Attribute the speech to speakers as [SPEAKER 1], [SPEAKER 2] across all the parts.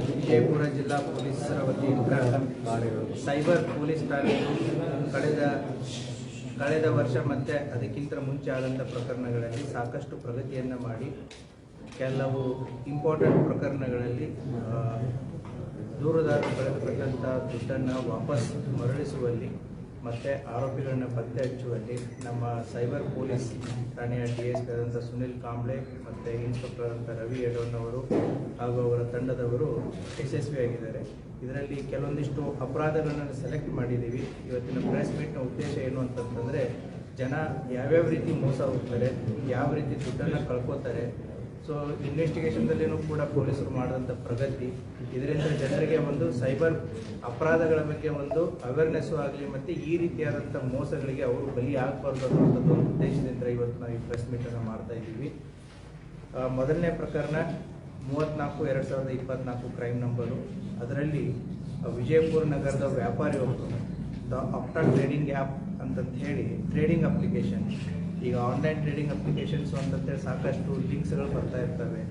[SPEAKER 1] ದಿನ ವಿಜಯಪುರ ಜಿಲ್ಲಾ ಪೊಲೀಸರ ವತಿಯಿಂದ ಸೈಬರ್ ಪೊಲೀಸ್ ಠಾಣೆ ಕಳೆದ ಕಳೆದ ವರ್ಷ ಮತ್ತೆ ಅದಕ್ಕಿಂತ ಮುಂಚೆ ಆದಂಥ ಪ್ರಕರಣಗಳಲ್ಲಿ ಸಾಕಷ್ಟು ಪ್ರಗತಿಯನ್ನು ಮಾಡಿ, ಕೆಲವು ಇಂಪಾರ್ಟೆಂಟ್ ಪ್ರಕರಣಗಳಲ್ಲಿ ದೂರದಾರ ಪಡೆದುಕೊಂಡಂಥ ದುಡ್ಡನ್ನು ವಾಪಸ್ ಮರಳಿಸುವಲ್ಲಿ ಮತ್ತು ಆರೋಪಿಗಳನ್ನ ಪತ್ತೆ ಹಚ್ಚುವಲ್ಲಿ ನಮ್ಮ ಸೈಬರ್ ಪೊಲೀಸ್ ಠಾಣೆಯ ಡಿ ಎಸ್ ಪಿ ಆದಂಥ ಸುನಿಲ್ ಕಾಂಬ್ಳೆ ಮತ್ತು ಇನ್ಸ್ಪೆಕ್ಟರ್ ಆದಂಥ ರವಿ ಯಡೋನ್ ಹಾಗೂ ಅವರ ತಂಡದವರು ಯಶಸ್ವಿಯಾಗಿದ್ದಾರೆ ಇದರಲ್ಲಿ ಕೆಲವೊಂದಿಷ್ಟು ಅಪರಾಧಗಳನ್ನು ಸೆಲೆಕ್ಟ್ ಮಾಡಿದ್ದೀವಿ. ಇವತ್ತಿನ ಪ್ರೆಸ್ ಮೀಟ್ನ ಉದ್ದೇಶ ಏನು ಅಂತಂತಂದರೆ ಜನ ಯಾವ್ಯಾವ ರೀತಿ ಮೋಸ ಹೋಗ್ತಾರೆ, ಯಾವ ರೀತಿ ದುಡ್ಡನ್ನು ಕಳ್ಕೊತಾರೆ. ಸೊ ಇನ್ವೆಸ್ಟಿಗೇಷನ್ದಲ್ಲಿನೂ ಕೂಡ ಪೊಲೀಸರು ಮಾಡಿದಂಥ ಪ್ರಗತಿ ಇದರಿಂದ ಜನರಿಗೆ ಒಂದು ಸೈಬರ್ ಅಪರಾಧಗಳ ಬಗ್ಗೆ ಒಂದು ಅವೇರ್ನೆಸ್ಸು ಆಗಲಿ ಮತ್ತು ಈ ರೀತಿಯಾದಂಥ ಮೋಸಗಳಿಗೆ ಅವರು ಬಲಿ ಆಗಬಾರ್ದು ಅನ್ನೋಂಥದ್ದು ಒಂದು ಉದ್ದೇಶದಿಂದ ಇವತ್ತು ನಾವು ಈ ಪ್ರೆಸ್ ಮೀಟನ್ನು ಮಾಡ್ತಾ ಇದ್ದೀವಿ. ಮೊದಲನೇ ಪ್ರಕರಣ ಮೂವತ್ತ್ನಾಲ್ಕು ಎರಡು ಸಾವಿರದ ಇಪ್ಪತ್ನಾಲ್ಕು ಕ್ರೈಮ್ ನಂಬರು ಅದರಲ್ಲಿ ವಿಜಯಪುರ ನಗರದ ವ್ಯಾಪಾರಿ ಒಬ್ಬರು ದ ಆಪ್ಟಾ ಟ್ರೇಡಿಂಗ್ ಆ್ಯಪ್ ಅಂತಂತ ಹೇಳಿ ಟ್ರೇಡಿಂಗ್ ಅಪ್ಲಿಕೇಶನ್ ಈಗ ಆನ್ಲೈನ್ ಟ್ರೇಡಿಂಗ್ ಅಪ್ಲಿಕೇಶನ್ಸು ಅಂತಂತೇಳಿ ಸಾಕಷ್ಟು ಲಿಂಕ್ಸ್ಗಳು ಬರ್ತಾ ಇರ್ತವೆ.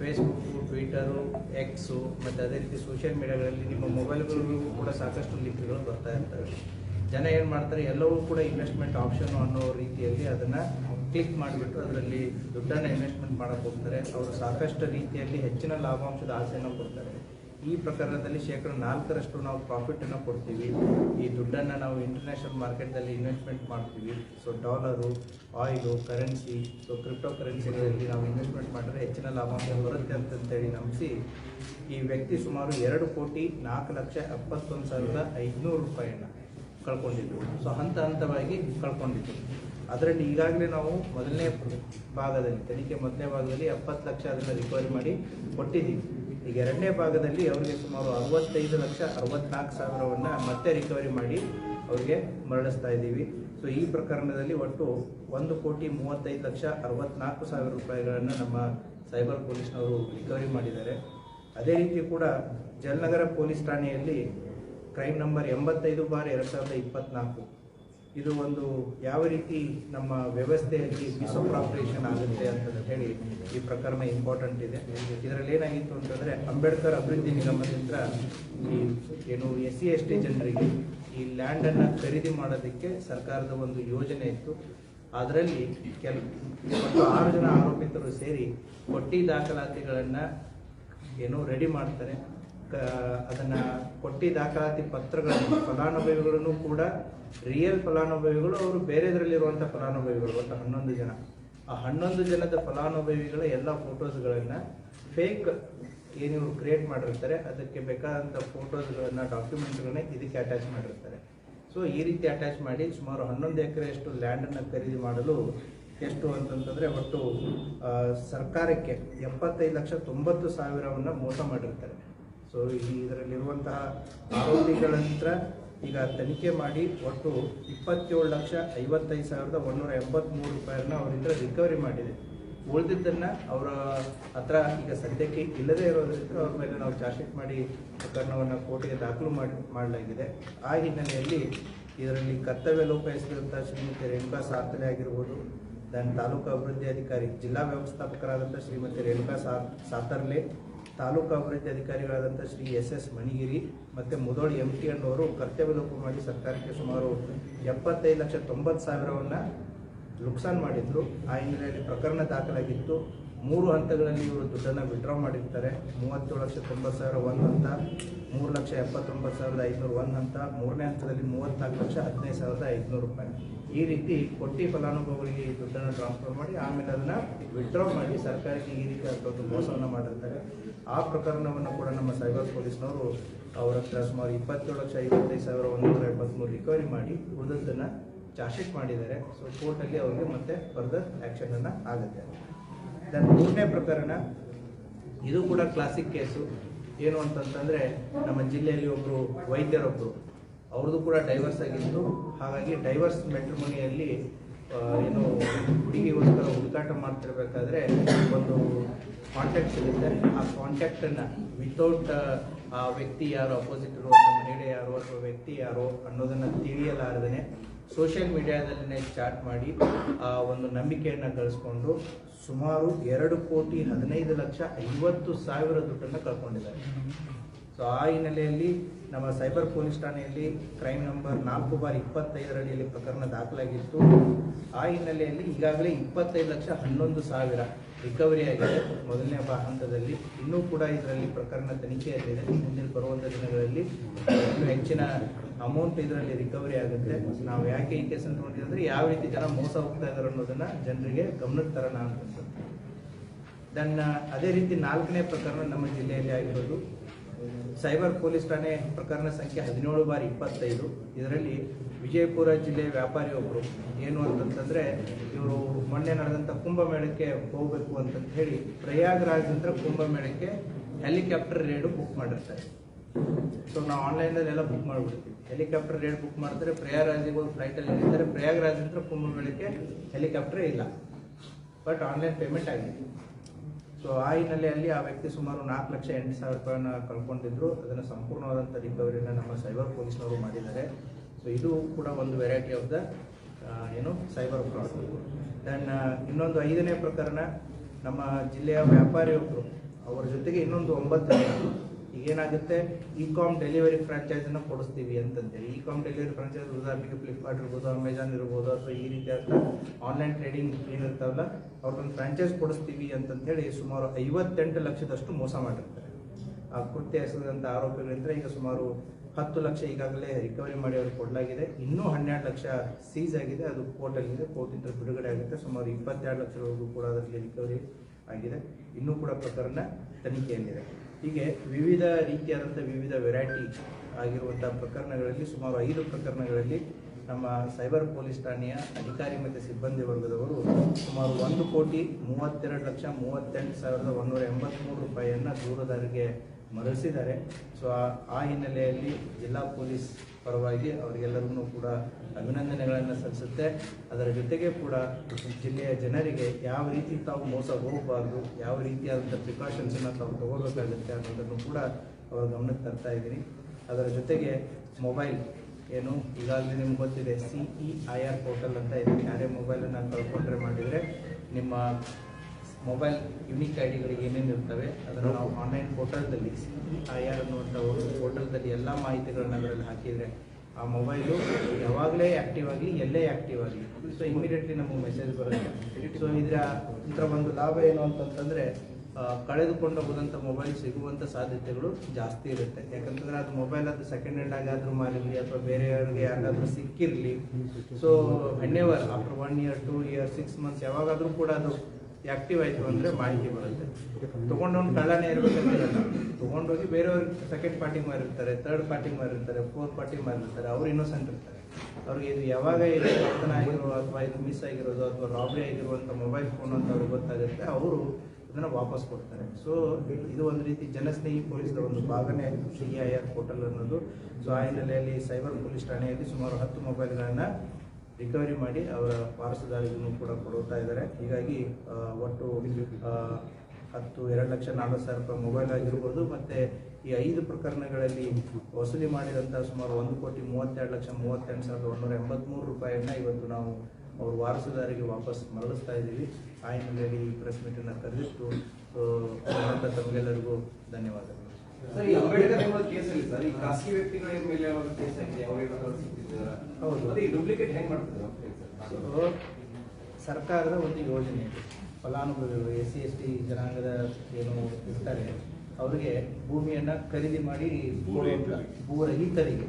[SPEAKER 1] ಫೇಸ್ಬುಕ್ಕು ಟ್ವಿಟರು ಎಕ್ಸು ಮತ್ತು ಅದೇ ರೀತಿ ಸೋಷಿಯಲ್ ಮೀಡಿಯಾಗಳಲ್ಲಿ ನಿಮ್ಮ ಮೊಬೈಲ್ಗಳಿಗೂ ಕೂಡ ಸಾಕಷ್ಟು ಲಿಂಕ್ಗಳು ಬರ್ತಾ ಇರ್ತವೆ. ಜನ ಏನು ಮಾಡ್ತಾರೆ, ಎಲ್ಲವೂ ಕೂಡ ಇನ್ವೆಸ್ಟ್ಮೆಂಟ್ ಆಪ್ಷನ್ ಅನ್ನೋ ರೀತಿಯಲ್ಲಿ ಅದನ್ನು ಕ್ಲಿಕ್ ಮಾಡಿಬಿಟ್ಟು ಅದರಲ್ಲಿ ದುಡ್ಡನ್ನು ಇನ್ವೆಸ್ಟ್ಮೆಂಟ್ ಮಾಡೋಕ್ಕೆ ಹೋಗ್ತಾರೆ. ಅವರು ಸಾಕಷ್ಟು ರೀತಿಯಲ್ಲಿ ಹೆಚ್ಚಿನ ಲಾಭಾಂಶದ ಆಸೆಯನ್ನು ಕೊಡ್ತಾರೆ. ಈ ಪ್ರಕರಣದಲ್ಲಿ ಶೇಕಡ ನಾಲ್ಕರಷ್ಟು ನಾವು ಪ್ರಾಫಿಟನ್ನು ಕೊಡ್ತೀವಿ. ಈ ದುಡ್ಡನ್ನು ನಾವು ಇಂಟರ್ನ್ಯಾಷನಲ್ ಮಾರ್ಕೆಟ್ನಲ್ಲಿ ಇನ್ವೆಸ್ಟ್ಮೆಂಟ್ ಮಾಡ್ತೀವಿ. So dollar oil currency so crypto ಕರೆನ್ಸಿಗಳಲ್ಲಿ ನಾವು ಇನ್ವೆಸ್ಟ್ಮೆಂಟ್ ಮಾಡಿದ್ರೆ ಹೆಚ್ಚಿನ ಲಾಭಾಂಶ ಬರುತ್ತೆ ಅಂತಂತೇಳಿ ನಂಬಿಸಿ ಈ ವ್ಯಕ್ತಿ ಸುಮಾರು ಎರಡು ಕೋಟಿ ನಾಲ್ಕು ಲಕ್ಷ ಎಪ್ಪತ್ತೊಂದು ಸಾವಿರದ ಐದುನೂರು ರೂಪಾಯಿಯನ್ನು ಕಳ್ಕೊಂಡಿದ್ದರು ಸೊ ಹಂತ ಹಂತವಾಗಿ ಕಳ್ಕೊಂಡಿದ್ದರು ಅದರಲ್ಲಿ ಈಗಾಗಲೇ ನಾವು ಮೊದಲನೇ ಭಾಗದಲ್ಲಿ, ತನಿಖೆ ಮೊದಲನೇ ಭಾಗದಲ್ಲಿ ಎಪ್ಪತ್ತು ಲಕ್ಷ ಅದನ್ನು ರಿಕವರಿ ಮಾಡಿ ಕೊಟ್ಟಿದ್ದೀವಿ. ಈಗ ಎರಡನೇ ಭಾಗದಲ್ಲಿ ಅವರಿಗೆ ಸುಮಾರು ಅರವತ್ತೈದು ಲಕ್ಷ ಅರವತ್ನಾಲ್ಕು ಸಾವಿರವನ್ನು ಮತ್ತೆ ರಿಕವರಿ ಮಾಡಿ ಅವರಿಗೆ ಮರಳಿಸ್ತಾ ಇದ್ದೀವಿ. ಸೊ ಈ ಪ್ರಕರಣದಲ್ಲಿ ಒಟ್ಟು ಒಂದು ಕೋಟಿ ಮೂವತ್ತೈದು ಲಕ್ಷ ಅರವತ್ನಾಲ್ಕು ಸಾವಿರ ರೂಪಾಯಿಗಳನ್ನು ನಮ್ಮ ಸೈಬರ್ ಪೊಲೀಸ್ನವರು ರಿಕವರಿ ಮಾಡಿದ್ದಾರೆ. ಅದೇ ರೀತಿ ಕೂಡ ಜಲನಗರ ಪೊಲೀಸ್ ಠಾಣೆಯಲ್ಲಿ ಕ್ರೈಮ್ ನಂಬರ್ ಎಂಬತ್ತೈದು ಬಾರ್ ಎರಡು ಸಾವಿರದ ಇಪ್ಪತ್ನಾಲ್ಕು. ಇದು ಒಂದು ಯಾವ ರೀತಿ ನಮ್ಮ ವ್ಯವಸ್ಥೆಯಲ್ಲಿ ಮಿಸ್ಅಪ್ರಾಪ್ರಿಯೇಷನ್ ಆಗುತ್ತೆ ಅಂತ ಹೇಳಿ ಈ ಪ್ರಕರಣ ಇಂಪಾರ್ಟೆಂಟ್ ಇದೆ. ಇದರಲ್ಲಿ ಏನಾಗಿತ್ತು ಅಂತಂದರೆ ಅಂಬೇಡ್ಕರ್ ಅಭಿವೃದ್ಧಿ ನಿಗಮದಿಂದ ಈ ಏನು ಎಸ್ ಸಿ ಎಸ್ ಟಿ ಜನರಿಗೆ ಈ ಲ್ಯಾಂಡನ್ನು ಖರೀದಿ ಮಾಡೋದಕ್ಕೆ ಸರ್ಕಾರದ ಒಂದು ಯೋಜನೆ ಇತ್ತು. ಅದರಲ್ಲಿ ಕೆಲ ಒಟ್ಟು ಆರು ಜನ ಆರೋಪಿತರು ಸೇರಿ ಕೊಟ್ಟಿ ದಾಖಲಾತಿಗಳನ್ನು ಏನು ರೆಡಿ ಮಾಡ್ತಾರೆ. ಅದನ್ನ ಕೊಟ್ಟಿ ದಾಖಲಾತಿ ಪತ್ರಗಳನ್ನು, ಫಲಾನುಭವಿಗಳನ್ನು ಕೂಡ ರಿಯಲ್ ಫಲಾನುಭವಿಗಳು, ಅವರು ಬೇರೆದರಲ್ಲಿರುವಂಥ ಫಲಾನುಭವಿಗಳು, ಒಟ್ಟು ಹನ್ನೊಂದು ಜನ. ಆ ಹನ್ನೊಂದು ಜನದ ಫಲಾನುಭವಿಗಳ ಎಲ್ಲ ಫೋಟೋಸ್ಗಳನ್ನು ಫೇಕ್ ಏನು ಕ್ರಿಯೇಟ್ ಮಾಡಿರ್ತಾರೆ, ಅದಕ್ಕೆ ಬೇಕಾದಂಥ ಫೋಟೋಸ್ಗಳನ್ನು, ಡಾಕ್ಯುಮೆಂಟ್ಗಳನ್ನ ಇದಕ್ಕೆ ಅಟ್ಯಾಚ್ ಮಾಡಿರ್ತಾರೆ. ಸೊ ಈ ರೀತಿ ಅಟ್ಯಾಚ್ ಮಾಡಿ ಸುಮಾರು ಹನ್ನೊಂದು ಎಕರೆಯಷ್ಟು ಲ್ಯಾಂಡನ್ನು ಖರೀದಿ ಮಾಡಲು ಎಷ್ಟು ಅಂತಂತಂದರೆ ಒಟ್ಟು ಸರ್ಕಾರಕ್ಕೆ ಎಪ್ಪತ್ತೈದು ಲಕ್ಷ ತೊಂಬತ್ತು ಸಾವಿರವನ್ನು ಮೋಸ ಮಾಡಿರ್ತಾರೆ. ಸೊ ಈ ಇದರಲ್ಲಿರುವಂತಹ ಆರೋಪಿಗಳ ಹತ್ರ ಈಗ ತನಿಖೆ ಮಾಡಿ ಒಟ್ಟು ಇಪ್ಪತ್ತೇಳು ಲಕ್ಷ ಐವತ್ತೈದು ಸಾವಿರದ ಒಂದೂರ ಎಂಬತ್ತ್ಮೂರು ರೂಪಾಯಿನ ಅವರಿಂದ ರಿಕವರಿ ಮಾಡಿದೆ. ಉಳಿದಿದ್ದನ್ನು ಅವರ ಹತ್ರ ಈಗ ಸದ್ಯಕ್ಕೆ ಇಲ್ಲದೇ ಇರೋದ್ರಿಂದ ಅವ್ರ ಮೇಲೆ ನಾವು ಚಾರ್ಜ್ ಮಾಡಿ ಪ್ರಕರಣವನ್ನು ಕೋರ್ಟಿಗೆ ದಾಖಲು ಮಾಡಿ, ಮಾಡಲಾಗಿದೆ. ಆ ಹಿನ್ನೆಲೆಯಲ್ಲಿ ಇದರಲ್ಲಿ ಕರ್ತವ್ಯ ಲೋಪ ಎಸಗಿದಂಥ ಶ್ರೀಮತಿ ರೇಣುಕಾ ಸಾರ್ಥನೆ ಆಗಿರ್ಬೋದು ನನ್ನ ತಾಲೂಕು ಅಭಿವೃದ್ಧಿ ಅಧಿಕಾರಿ ಜಿಲ್ಲಾ ವ್ಯವಸ್ಥಾಪಕರಾದಂಥ ಶ್ರೀಮತಿ ರೇಣುಕಾ ಸಾ ಸಾತರ್ಲೆ ತಾಲೂಕು ಅಭಿವೃದ್ಧಿ ಅಧಿಕಾರಿಗಳಾದಂಥ ಶ್ರೀ ಎಸ್ ಎಸ್ ಮಣಿಗಿರಿ ಮತ್ತು ಮುದೋಳಿ ಎಂ ಟಿ ಅಣ್ಣವರು ಕರ್ತವ್ಯ ಲೋಪ ಮಾಡಿ ಸರ್ಕಾರಕ್ಕೆ ಸುಮಾರು ಎಪ್ಪತ್ತೈದು ಲಕ್ಷ ತೊಂಬತ್ತು ಸಾವಿರವನ್ನು ನುಕ್ಸಾನ್ ಮಾಡಿದ್ರು. ಆ ಹಿನ್ನೆಲೆಯಲ್ಲಿ ಪ್ರಕರಣ ದಾಖಲಾಗಿತ್ತು. ಮೂರು ಹಂತಗಳಲ್ಲಿ ಇವರು ದುಡ್ಡನ್ನು ವಿಡ್ರಾ ಮಾಡಿರ್ತಾರೆ. ಮೂವತ್ತೇಳು ಲಕ್ಷ ತೊಂಬತ್ತು ಸಾವಿರ ಒಂದು ಹಂತ ಮೂರು ಲಕ್ಷ ಎಪ್ಪತ್ತೊಂಬತ್ತು ಸಾವಿರದ ಐದುನೂರು ಒಂದು ಹಂತ ಮೂರನೇ ಹಂತದಲ್ಲಿ ಮೂವತ್ತ್ನಾಲ್ಕು ಲಕ್ಷ ಹದಿನೈದು ಸಾವಿರದ ಐದುನೂರು ರೂಪಾಯಿ. ಈ ರೀತಿ ಕೊಟ್ಟಿ ಫಲಾನುಭವಿಗಳಿಗೆ ಈ ದುಡ್ಡನ್ನು ಟ್ರಾನ್ಸ್ಫರ್ ಮಾಡಿ, ಆಮೇಲೆ ಅದನ್ನು ವಿಡ್ರಾ ಮಾಡಿ ಸರ್ಕಾರಕ್ಕೆ ಈ ರೀತಿ ಒಂದು ಮೋಸವನ್ನು ಮಾಡಿರ್ತಾರೆ. ಆ ಪ್ರಕರಣವನ್ನು ಕೂಡ ನಮ್ಮ ಸೈಬರ್ ಪೊಲೀಸ್ನವರು ಅವರ ಹತ್ರ ಸುಮಾರು ಇಪ್ಪತ್ತೇಳು ಲಕ್ಷ ಐವತ್ತೈದು ಸಾವಿರ ಒಂದೂರ ಎಪ್ಪತ್ತ್ಮೂರು ರಿಕವರಿ ಮಾಡಿ, ಉಳಿದದ್ದನ್ನು ಚಾರ್ಜ್ ಶೀಟ್ ಮಾಡಿದ್ದಾರೆ. ಸೊ ಕೋರ್ಟಲ್ಲಿ ಅವರಿಗೆ ಮತ್ತೆ ಫರ್ದರ್ ಆ್ಯಕ್ಷನನ್ನು ಆಗುತ್ತೆ. ದೆನ್ ಮೂರನೇ ಪ್ರಕರಣ. ಇದು ಕೂಡ ಕ್ಲಾಸಿಕ್ ಕೇಸು ಏನು ಅಂತಂತಂದರೆ, ನಮ್ಮ ಜಿಲ್ಲೆಯಲ್ಲಿ ಒಬ್ಬರು ವೈದ್ಯರೊಬ್ಬರು ಅವ್ರದ್ದು ಕೂಡ ಡೈವರ್ಸ್ ಆಗಿತ್ತು. ಹಾಗಾಗಿ ಡೈವರ್ಸ್ ಮೆಟ್ರಿಮೋನಿಯಲ್ಲಿ ಮನೆಯಲ್ಲಿ ಏನು ಹುಡುಗಿಗೋಸ್ಕರ ಹುಡುಕಾಟ ಮಾಡ್ತಿರ್ಬೇಕಾದ್ರೆ ಒಂದು ಕಾಂಟ್ಯಾಕ್ಟ್ ಸಿಗುತ್ತೆ. ಆ ಕಾಂಟ್ಯಾಕ್ಟನ್ನು ವಿತೌಟ್ ಆ ವ್ಯಕ್ತಿ ಯಾರು ಅಪೋಸಿಟ್ ಇರುವಂಥ ಮಹಿಳೆ ಯಾರು ಅಥವಾ ವ್ಯಕ್ತಿ ಯಾರು ಅನ್ನೋದನ್ನು ತಿಳಿಯಲಾರದೇ ಸೋಷಿಯಲ್ ಮೀಡಿಯಾದಲ್ಲೇ ಸ್ಟಾರ್ಟ್ ಮಾಡಿ, ಆ ಒಂದು ನಂಬಿಕೆಯನ್ನು ಗಳಿಸ್ಕೊಂಡು ಸುಮಾರು ಎರಡು ಕೋಟಿ ಹದಿನೈದು ಲಕ್ಷ ಐವತ್ತು ಸಾವಿರ ದುಡ್ಡನ್ನು ಕಳ್ಕೊಂಡಿದ್ದಾರೆ. ಸೊ ಆ ಹಿನ್ನೆಲೆಯಲ್ಲಿ ನಮ್ಮ ಸೈಬರ್ ಪೊಲೀಸ್ ಠಾಣೆಯಲ್ಲಿ ಕ್ರೈಮ್ ನಂಬರ್ ನಾಲ್ಕು ಬಾರ್ ಇಪ್ಪತ್ತೈದರ ಅಡಿಯಲ್ಲಿ ಪ್ರಕರಣ ದಾಖಲಾಗಿತ್ತು. ಆ ಹಿನ್ನೆಲೆಯಲ್ಲಿ ಈಗಾಗಲೇ ಇಪ್ಪತ್ತೈದು ಲಕ್ಷ ಹನ್ನೊಂದು ಸಾವಿರ ರಿಕವರಿ ಆಗಿದೆ. ಮೊದಲನೇ ಹಂತದಲ್ಲಿ ಇನ್ನೂ ಕೂಡ ಇದರಲ್ಲಿ ಪ್ರಕರಣ ತನಿಖೆಯಲ್ಲಿದೆ ಮುಂದಿನ ಬರುವಂಥ ದಿನಗಳಲ್ಲಿ ಇನ್ನೂ ಹೆಚ್ಚಿನ ಅಮೌಂಟ್ ಇದರಲ್ಲಿ ರಿಕವರಿ ಆಗುತ್ತೆ. ನಾವು ಯಾಕೆ ಈ ಕೇಸನ್ನು ಅಂದರೆ ಯಾವ ರೀತಿ ಜನ ಮೋಸ ಹೋಗ್ತಾ ಇದ್ದಾರೆ ಅನ್ನೋದನ್ನ ಜನರಿಗೆ ಗಮನಕ್ಕೆ ತರೋಣ ಅಂತ. ದನ್ನ ಅದೇ ರೀತಿ ನಾಲ್ಕನೇ ಪ್ರಕರಣ ನಮ್ಮ ಜಿಲ್ಲೆಯಲ್ಲಿ ಆಗಿರೋದು. ಸೈಬರ್ ಪೊಲೀಸ್ ಠಾಣೆ ಪ್ರಕರಣ ಸಂಖ್ಯೆ ಹದಿನೇಳು ಬಾರಿ ಇಪ್ಪತ್ತೈದು. ಇದರಲ್ಲಿ ವಿಜಯಪುರ ಜಿಲ್ಲೆಯ ವ್ಯಾಪಾರಿಯೊಬ್ಬರು ಏನು ಅಂತಂತಂದರೆ, ಇವರು ಮೊನ್ನೆ ನಡೆದಂಥ ಕುಂಭಮೇಳಕ್ಕೆ ಹೋಗಬೇಕು ಅಂತಂತ ಹೇಳಿ ಪ್ರಯಾಗ್ರಾಜ್ನಿಂದ ಕುಂಭಮೇಳಕ್ಕೆ ಹೆಲಿಕಾಪ್ಟರ್ ರೇಡು ಬುಕ್ ಮಾಡಿರ್ತಾರೆ. ಸೊ ನಾವು ಆನ್ಲೈನಲ್ಲಿ ಎಲ್ಲ ಬುಕ್ ಮಾಡಿಬಿಡ್ತೀವಿ. ಹೆಲಿಕಾಪ್ಟರ್ ರೇಟ್ ಬುಕ್ ಮಾಡಿದ್ರೆ ಪ್ರಯಾಗ್ರಾಜಿಗೆ ಹೋಗಿ ಫ್ಲೈಟಲ್ಲಿ ಇಳಿತಾರೆ ಪ್ರಯಾಗ್ರಾಜ್ನಿಂದ ಕುಂಭಮೇಳಕ್ಕೆ ಹೆಲಿಕಾಪ್ಟರ್ ಇಲ್ಲ. ಬಟ್ ಆನ್ಲೈನ್ ಪೇಮೆಂಟ್ ಆಗಿದೆ. ಸೊ ಆ ಹಿನ್ನೆಲೆಯಲ್ಲಿ ಆ ವ್ಯಕ್ತಿ ಸುಮಾರು ನಾಲ್ಕು ಲಕ್ಷ ಎಂಟು ಸಾವಿರ ರೂಪಾಯಿನ ಕಳ್ಕೊಂಡಿದ್ರು. ಅದನ್ನು ಸಂಪೂರ್ಣವಾದಂಥ ರಿಕವರಿನ ನಮ್ಮ ಸೈಬರ್ ಪೊಲೀಸ್ನವರು ಮಾಡಿದ್ದಾರೆ. ಸೊ ಇದು ಕೂಡ ಒಂದು ವೆರೈಟಿ ಆಫ್ ದ ಏನು ಸೈಬರ್ ಫ್ರಾಡ್ ದೆನ್ ಇನ್ನೊಂದು ಐದನೇ ಪ್ರಕರಣ, ನಮ್ಮ ಜಿಲ್ಲೆಯ ವ್ಯಾಪಾರಿಯೊಬ್ಬರು ಅವರ ಜೊತೆಗೆ ಇನ್ನೊಂದು ಒಂಬತ್ತು ಈಗೇನಾಗುತ್ತೆ? ಇ ಕಾಮ್ ಡೆಲಿವರಿ ಫ್ರಾಂಚೈಸನ್ನು ಕೊಡಿಸ್ತೀವಿ ಅಂತಂತೇಳಿ ಇ ಕಾಮ್ ಡೆಲಿವರಿ ಫ್ರಾಂಚೈಸ್ ಉದಾಹರಣೆಗೆ ಫ್ಲಿಪ್ಕಾರ್ಟ್ ಇರ್ಬೋದು ಅಮೆಜಾನ್ ಇರ್ಬೋದು, ಅಥವಾ ಈ ರೀತಿಯಾದ ಆನ್ಲೈನ್ ಟ್ರೇಡಿಂಗ್ ಏನಿರ್ತಾವಲ್ಲ, ಅವ್ರಿಗೊಂದು ಫ್ರಾಂಚೈಸ್ ಕೊಡಿಸ್ತೀವಿ ಅಂತಂತೇಳಿ ಸುಮಾರು ಐವತ್ತೆಂಟು ಲಕ್ಷದಷ್ಟು ಮೋಸ ಮಾಡಿರ್ತಾರೆ. ಆ ಕೃತ್ಯ ಎಸಗಿದಂಥ ಆರೋಪಿಗಳಿಂದ ಈಗ ಸುಮಾರು ಹತ್ತು ಲಕ್ಷ ಈಗಾಗಲೇ ರಿಕವರಿ ಮಾಡಿ ಅವ್ರಿಗೆ ಕೊಡಲಾಗಿದೆ. ಇನ್ನೂ ಹನ್ನೆರಡು ಲಕ್ಷ ಸೀಸ್ ಆಗಿದೆ. ಅದು ಕೋರ್ಟಲ್ಲಿದೆ ಕೋರ್ಟಿಂದ ಬಿಡುಗಡೆ ಆಗುತ್ತೆ. ಸುಮಾರು ಇಪ್ಪತ್ತೆರಡು ಲಕ್ಷವರೆಗೂ ಕೂಡ ಅದರಲ್ಲಿ ರಿಕವರಿ ಆಗಿದೆ. ಇನ್ನೂ ಕೂಡ ಪ್ರಕರಣ ತನಿಖೆಯಲ್ಲಿದೆ. ಹೀಗೆ ವಿವಿಧ ರೀತಿಯಾದಂಥ ವಿವಿಧ ವೆರೈಟಿ ಆಗಿರುವಂಥ ಪ್ರಕರಣಗಳಲ್ಲಿ ಸುಮಾರು ಐದು ಪ್ರಕರಣಗಳಲ್ಲಿ ನಮ್ಮ ಸೈಬರ್ ಪೊಲೀಸ್ ಠಾಣೆಯ ಅಧಿಕಾರಿ ಮತ್ತು ಸಿಬ್ಬಂದಿ ವರ್ಗದವರು ಸುಮಾರು ಒಂದು ಕೋಟಿ ಮೂವತ್ತೆರಡು ಲಕ್ಷ ಮೂವತ್ತೆಂಟು ಸಾವಿರದ ಒಂದೂರ ಎಂಬತ್ತ್ಮೂರು ರೂಪಾಯಿಯನ್ನು ದೂರದಾರಿಗೆ ಮರಳಿಸಿದ್ದಾರೆ. ಸೊ ಆ- ಹಿನ್ನೆಲೆಯಲ್ಲಿ ಜಿಲ್ಲಾ ಪೊಲೀಸ್ ಪರವಾಗಿ ಅವರಿಗೆಲ್ಲರಿಗೂ ಕೂಡ ಅಭಿನಂದನೆಗಳನ್ನು ಸಲ್ಲಿಸುತ್ತೆ. ಅದರ ಜೊತೆಗೆ ಕೂಡ ಜಿಲ್ಲೆಯ ಜನರಿಗೆ ಯಾವ ರೀತಿ ತಾವು ಮೋಸ ಹೋಗಬಾರ್ದು, ಯಾವ ರೀತಿಯಾದಂಥ ಪ್ರಿಕಾಷನ್ಸನ್ನು ತಾವು ತಗೋಬೇಕಾಗುತ್ತೆ ಅನ್ನೋದನ್ನು ಕೂಡ ಅವರ ಗಮನಕ್ಕೆ ತರ್ತಾ ಇದ್ದೀನಿ ಅದರ ಜೊತೆಗೆ ಮೊಬೈಲ್ ಏನು ಈಗಾಗಲೇ ನಿಮ್ಗೆ ಗೊತ್ತಿದೆ C E I R portal ಅಂತ ಇದೆ. ಯಾರೇ ಮೊಬೈಲನ್ನು ಕಳ್ಕೊಂಡ್ರೆ ಮಾಡಿದರೆ ನಿಮ್ಮ ಮೊಬೈಲ್ ಯುನಿಕ್ ಐ ಡಿಗಳಿಗೆ ಏನೇನು ಇರ್ತವೆ, ಅದನ್ನು ನಾವು ಆನ್ಲೈನ್ ಪೋರ್ಟಲ್ದಲ್ಲಿ ಸಿ ಇ ಐ ಆರ್ ಅನ್ನುವಂಥ ಒಂದು ಪೋರ್ಟಲ್ದಲ್ಲಿ ಎಲ್ಲ ಮಾಹಿತಿಗಳನ್ನ ಅದರಲ್ಲಿ ಹಾಕಿದರೆ ಆ ಮೊಬೈಲು ಯಾವಾಗಲೇ ಆ್ಯಕ್ಟಿವ್ ಆಗಲಿ, ಎಲ್ಲೇ ಆ್ಯಕ್ಟಿವ್ ಆಗಲಿ ಸೊ ಇಮಿಡಿಯೇಟ್ಲಿ ನಮಗೆ ಮೆಸೇಜ್ ಬರುತ್ತೆ. ಸೊ ಇದರ ಇದರ ಒಂದು ಲಾಭ ಏನು ಅಂತಂತಂದರೆ ಕಳೆದುಕೊಂಡು ಹೋದಂಥ ಮೊಬೈಲ್ ಸಿಗುವಂಥ ಸಾಧ್ಯತೆಗಳು ಜಾಸ್ತಿ ಇರುತ್ತೆ. ಯಾಕಂತಂದರೆ ಅದು ಮೊಬೈಲ್ ಅದು ಸೆಕೆಂಡ್ ಹ್ಯಾಂಡ್ ಆಗಾದರೂ ಮಾರಿರಲಿ, ಅಥವಾ ಬೇರೆಯವ್ರಿಗೆ ಯಾರಾದರೂ ಸಿಕ್ಕಿರಲಿ so whenever after one year two year six months ಯಾವಾಗಾದರೂ ಕೂಡ ಅದು ಆಕ್ಟಿವ್ ಆಯಿತು ಅಂದರೆ ಮಾಹಿತಿ ಬರುತ್ತೆ. ತೊಗೊಂಡವ್ನು ಕಳ್ಳನೇ ಇರಬೇಕಂತಿರಲ್ಲ ತೊಗೊಂಡೋಗಿ ಬೇರೆಯವ್ರಿಗೆ ಸೆಕೆಂಡ್ ಪಾರ್ಟಿ ಮಾರಿರ್ತಾರೆ ತರ್ಡ್ ಪಾರ್ಟಿ ಮಾರಿರ್ತಾರೆ ಫೋರ್ತ್ ಪಾರ್ಟಿ ಮಾರಿರ್ತಾರೆ ಅವ್ರು ಇನ್ನೋಸೆಂಟ್ ಇರ್ತಾರೆ. ಅವ್ರಿಗೆ ಇದು ಯಾವಾಗ ಇದು ಕಳ್ತನ ಆಗಿರೋ ಅಥವಾ ಇದು ಮಿಸ್ ಆಗಿರೋದು ಅಥವಾ ರಾಬ್ರಿ ಆಗಿರುವಂಥ ಮೊಬೈಲ್ ಫೋನ್ ಅಂತ ಅವ್ರಿಗೆ ಗೊತ್ತಾಗುತ್ತೆ, ಅವರು ಅದನ್ನು ವಾಪಸ್ ಕೊಡ್ತಾರೆ. ಸೊ ಇದು ಒಂದು ರೀತಿ ಜನಸ್ನೇಹಿ ಪೊಲೀಸ್ನ ಒಂದು ಭಾಗನೇ ಸಿ ಐ ಆರ್ ಪೋರ್ಟಲ್ ಅನ್ನೋದು. ಸೊ ಆ ಹಿನ್ನೆಲೆಯಲ್ಲಿ ಸೈಬರ್ ಪೊಲೀಸ್ ಠಾಣೆಯಲ್ಲಿ ಸುಮಾರು ಹತ್ತು ಮೊಬೈಲ್ಗಳನ್ನು ರಿಕವರಿ ಮಾಡಿ ಅವರ ವಾರಸುದಾರಿಗೂ ಕೂಡ ಕೊಡುತ್ತಾ ಇದ್ದಾರೆ. ಹೀಗಾಗಿ ಒಟ್ಟು ಹತ್ತು, ಎರಡು ಲಕ್ಷ ನಾಲ್ಕು ಸಾವಿರ ರೂಪಾಯಿ ಮೊಬೈಲ್ ಆಗಿರ್ಬೋದು, ಮತ್ತು ಈ ಐದು ಪ್ರಕರಣಗಳಲ್ಲಿ ವಸೂಲಿ ಮಾಡಿದಂಥ ಸುಮಾರು ಒಂದು ಕೋಟಿ ಮೂವತ್ತೆರಡು ಲಕ್ಷ ಮೂವತ್ತೆಂಟು ಸಾವಿರದ ಒಂದೂರ ಎಂಬತ್ತ್ಮೂರು ರೂಪಾಯಿಯನ್ನು ಇವತ್ತು ನಾವು ಅವ್ರ ವಾರಸುದಾರಿಗೆ ವಾಪಸ್ ಮರಳಿಸ್ತಾ ಇದ್ದೀವಿ. ಆ ಹಿನ್ನೆಲೆಯಲ್ಲಿ ಈ ಪ್ರೆಸ್ ಮೀಟನ್ನು ಕರೆದಿಟ್ಟು ತಮಗೆಲ್ಲರಿಗೂ ಧನ್ಯವಾದಗಳು.
[SPEAKER 2] ಸರ್, ಈ ಅಂಬೇಡ್ಕರ್ ಕೇಸಲ್ಲಿ, ಸರ್, ಈ ಖಾಸಗಿ ವ್ಯಕ್ತಿಗಳ ಮೇಲೆ ಕೇಸ್ ಆಗಿದೆ? ಸಿಕ್ಕಿದ್ದಾರಾ?
[SPEAKER 1] ಹೌದು. ಸರ್ಕಾರದ ಒಂದು ಯೋಜನೆ ಇದೆ. ಫಲಾನುಭವಿಗಳು ಎಸ್ ಸಿ ಎಸ್ ಟಿ ಜನಾಂಗದ ಏನು ಇರ್ತಾರೆ ಅವರಿಗೆ ಭೂಮಿಯನ್ನು ಖರೀದಿ ಮಾಡಿ ಭೂರಹಿತರಿಗೆ.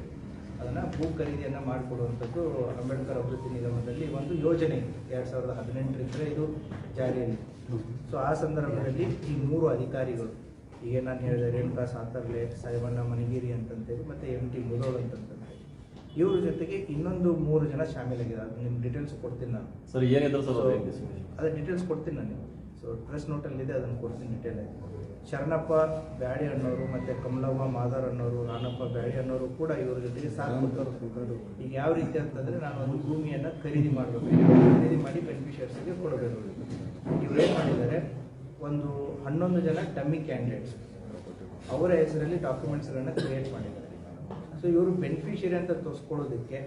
[SPEAKER 1] ಅದನ್ನು ಭೂ ಖರೀದಿಯನ್ನು ಮಾಡಿಕೊಡುವಂಥದ್ದು ಅಂಬೇಡ್ಕರ್ ಅಭಿವೃದ್ಧಿ ನಿಗಮದಲ್ಲಿ ಒಂದು ಯೋಜನೆ ಇದೆ. ಎರಡು ಸಾವಿರದ ಹದಿನೆಂಟರಿಂದ ಇದು ಜಾರಿಯಲ್ಲಿ. ಸೊ ಆ ಸಂದರ್ಭದಲ್ಲಿ ಈ ಮೂರು ಅಧಿಕಾರಿಗಳು ಈಗ ನಾನು ಹೇಳಿದೆ ರೇಣುಕಾ ಸಾತರ್ಲೆ ಸಾಯಿಬಣ್ಣ ಮನಗಿರಿ ಅಂತಂತೇಳಿ ಮತ್ತು ಎಂ ಟಿ ಮುದೋಳ್ ಅಂತಂತೇಳಿ ಇವ್ರ ಜೊತೆಗೆ ಇನ್ನೊಂದು ಮೂರು ಜನ ಶಾಮೀಲಾಗಿದ್ದಾರೆ. ಅದು ನಿಮ್ಮ ಡೀಟೇಲ್ಸ್ ಕೊಡ್ತೀನಿ ನಾನು.
[SPEAKER 3] ಸರ್ ಏನಿದ್ರು ಸರ್
[SPEAKER 1] So,
[SPEAKER 3] ಅದು
[SPEAKER 1] ಡೀಟೇಲ್ಸ್ ಕೊಡ್ತೀನಿ ನಾನು ಸೊ ಪ್ರೆಸ್ ನೋಟಲ್ಲಿದೆ ಅದನ್ನು ಕೊಡ್ತೀನಿ ಡೀಟೇಲ್ ಆಗಿ. ಶರಣಪ್ಪ ಬ್ಯಾಡಿ ಅನ್ನೋರು ಮತ್ತು ಕಮಲವ್ವ ಮಾದಾರ್ ಅನ್ನೋರು ರಾಣಪ್ಪ ಬ್ಯಾಡಿ ಅನ್ನೋರು ಕೂಡ ಇವ್ರ ಜೊತೆಗೆ ಕೊಟ್ಟರು ಈಗ ಯಾವ ರೀತಿ ಅಂತಂದರೆ ನಾನು ಒಂದು ಭೂಮಿಯನ್ನು ಖರೀದಿ ಮಾಡಬೇಕು. ಖರೀದಿ ಮಾಡಿ ಬೆನಿಫಿಷಿಯರ್ಸ್ಗೆ ಕೊಡಬೇಕು. ಇವ್ರು ಏನು ಮಾಡಿದ್ದಾರೆ? ಒಂದು ಹನ್ನೊಂದು ಜನ ಡಮ್ಮಿ ಕ್ಯಾಂಡಿಡೇಟ್ಸ್ ಅವರ ಹೆಸರಲ್ಲಿ ಡಾಕ್ಯುಮೆಂಟ್ಸ್ಗಳನ್ನ ಕ್ರಿಯೇಟ್ ಮಾಡಿದ್ದಾರೆ. ಸೊ ಇವರು ಬೆನಿಫಿಷಿಯರಿ ಅಂತ ತೋರಿಸ್ಕೊಳ್ಳೋದಕ್ಕೆ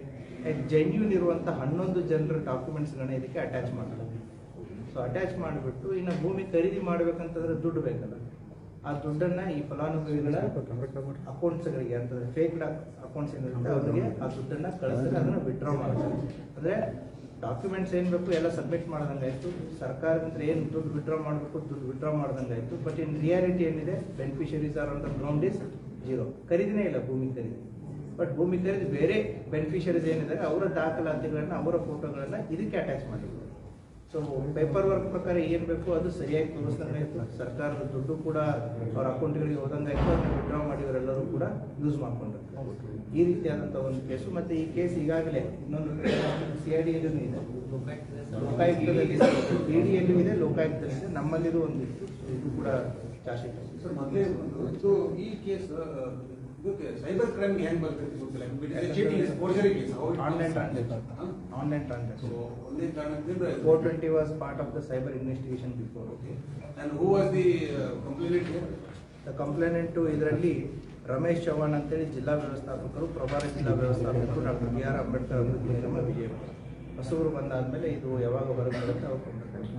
[SPEAKER 1] ಜೆನ್ಯೂನ್ ಇರುವಂಥ ಹನ್ನೊಂದು ಜನರ ಡಾಕ್ಯುಮೆಂಟ್ಸ್ಗಳನ್ನ ಇದಕ್ಕೆ ಅಟ್ಯಾಚ್ ಮಾಡ್ತಾರೆ ಸೊ ಅಟ್ಯಾಚ್ ಮಾಡಿಬಿಟ್ಟು ಇನ್ನು ಭೂಮಿ ಖರೀದಿ ಮಾಡಬೇಕಂತಂದ್ರೆ ದುಡ್ಡು ಬೇಕಲ್ಲ. ಆ ದುಡ್ಡನ್ನು ಈ ಫಲಾನುಭವಿಗಳ ಅಕೌಂಟ್ಸ್ಗಳಿಗೆ ಅಂತಂದರೆ ಫೇಕ್ ಅಕೌಂಟ್ಸ್ ಏನಿರುತ್ತೆ ಅವರಿಗೆ ಆ ದುಡ್ಡನ್ನು ಕಳಿಸಿದ್ರೆ ಅದನ್ನು ವಿಡ್ರಾ ಮಾಡ್ತಾರೆ. ಅಂದರೆ ಡಾಕ್ಯುಮೆಂಟ್ಸ್ ಏನು ಬೇಕು ಎಲ್ಲ ಸಬ್ಮಿಟ್ ಮಾಡ್ದಂಗಾಯಿತು. ಸರ್ಕಾರದಿಂದ ಏನು ದುಡ್ಡು ವಿಡ್ರಾ ಮಾಡಬೇಕು ದುಡ್ಡು ವಿಡ್ರಾ ಆಯಿತು ಬಟ್ ಇನ್ ರಿಯಾಲಿಟಿ ಏನಿದೆ ಬೆನಿಫಿಷರೀಸ್ ಆರ್ ಅಂತ ದ ಗ್ರೌಂಡ್ ಇಸ್ ಜೀರೋ ಖರೀದಿನೇ ಇಲ್ಲ ಭೂಮಿ ಖರೀದಿ. ಬಟ್ ಭೂಮಿ ಖರೀದಿ ಬೇರೆ ಬೆನಿಫಿಷರೀಸ್ ಏನಿದ್ದಾರೆ, ಅವರ ದಾಖಲಾತಿಗಳನ್ನ, ಅವರ ಫೋಟೋಗಳನ್ನು ಇದಕ್ಕೆ ಅಟ್ಯಾಚ್ ಮಾಡಿದ್ರು ಸೊ ಪೇಪರ್ ವರ್ಕ್ ಪ್ರಕಾರ ಏನು ಬೇಕು ಅದು ಸರಿಯಾಗಿ ತೋರಿಸ್ದಂಗಾಯ್ತು ಸರ್ಕಾರದ ದುಡ್ಡು ಕೂಡ ಅವ್ರ ಅಕೌಂಟ್ಗಳಿಗೆ ಹೋದಂಗಾಯ್ತು ಅದನ್ನ ವಿಡ್ರಾ ಮಾಡಿದವರೆಲ್ಲರೂ ಕೂಡ ಯೂಸ್ ಮಾಡ್ಕೊಂಡು ಈ ರೀತಿಯಾದಂಥ ಒಂದು ಕೇಸು ಮತ್ತು ಈ ಕೇಸ್ ಈಗಾಗಲೇ ಇನ್ನೊಂದು ಸಿ ಐ ಡಿಯಲ್ಲೂ ಇದೆ. ಲೋಕಾಯುಕ್ತದಲ್ಲಿ ಇ ಡಿಯಲ್ಲೂ ಇದೆ, ಲೋಕಾಯುಕ್ತದಲ್ಲಿದೆ. ನಮ್ಮಲ್ಲಿರೋ ಒಂದು ಇದು ಕೂಡ ಚಾರ್ಜ್ ಶೀಟ್.
[SPEAKER 3] ಸರ್ ಮೊದಲೇ ಒಂದು ಈ ಕೇಸ್ ಇದಕ್ಕೆ ಸೈಬರ್ ಕ್ರೈಮ್ ಹೆಂಗ್ ಬರ್ತೈತಿ ಗೊತ್ತಿಲ್ಲ. Cheating forgery case.
[SPEAKER 1] Online transaction online transaction
[SPEAKER 3] so ಒಂದೇ ಕಾರಣದಿಂದ
[SPEAKER 1] four twenty was part of the cyber investigation before
[SPEAKER 3] and who was the complaint
[SPEAKER 1] the complainant ಇದರಲ್ಲಿ ರಮೇಶ್ ಚೌಹಾಣ್ ಅಂತೇಳಿ ಜಿಲ್ಲಾ ವ್ಯವಸ್ಥಾಪಕರು ಪ್ರಭಾರ ಜಿಲ್ಲಾ ವ್ಯವಸ್ಥಾಪಕರು ಡಾಕ್ಟರ್ ಬಿ ಆರ್ ಅಂಬೇಡ್ಕರ್ ಅವರು ವಿಜಯಪುರ ಹೊಸೂರು ಬಂದಾದ್ಮೇಲೆ ಇದು ಯಾವಾಗ ಹೊರಗೆ ಬರುತ್ತೆ ಅವಾಗ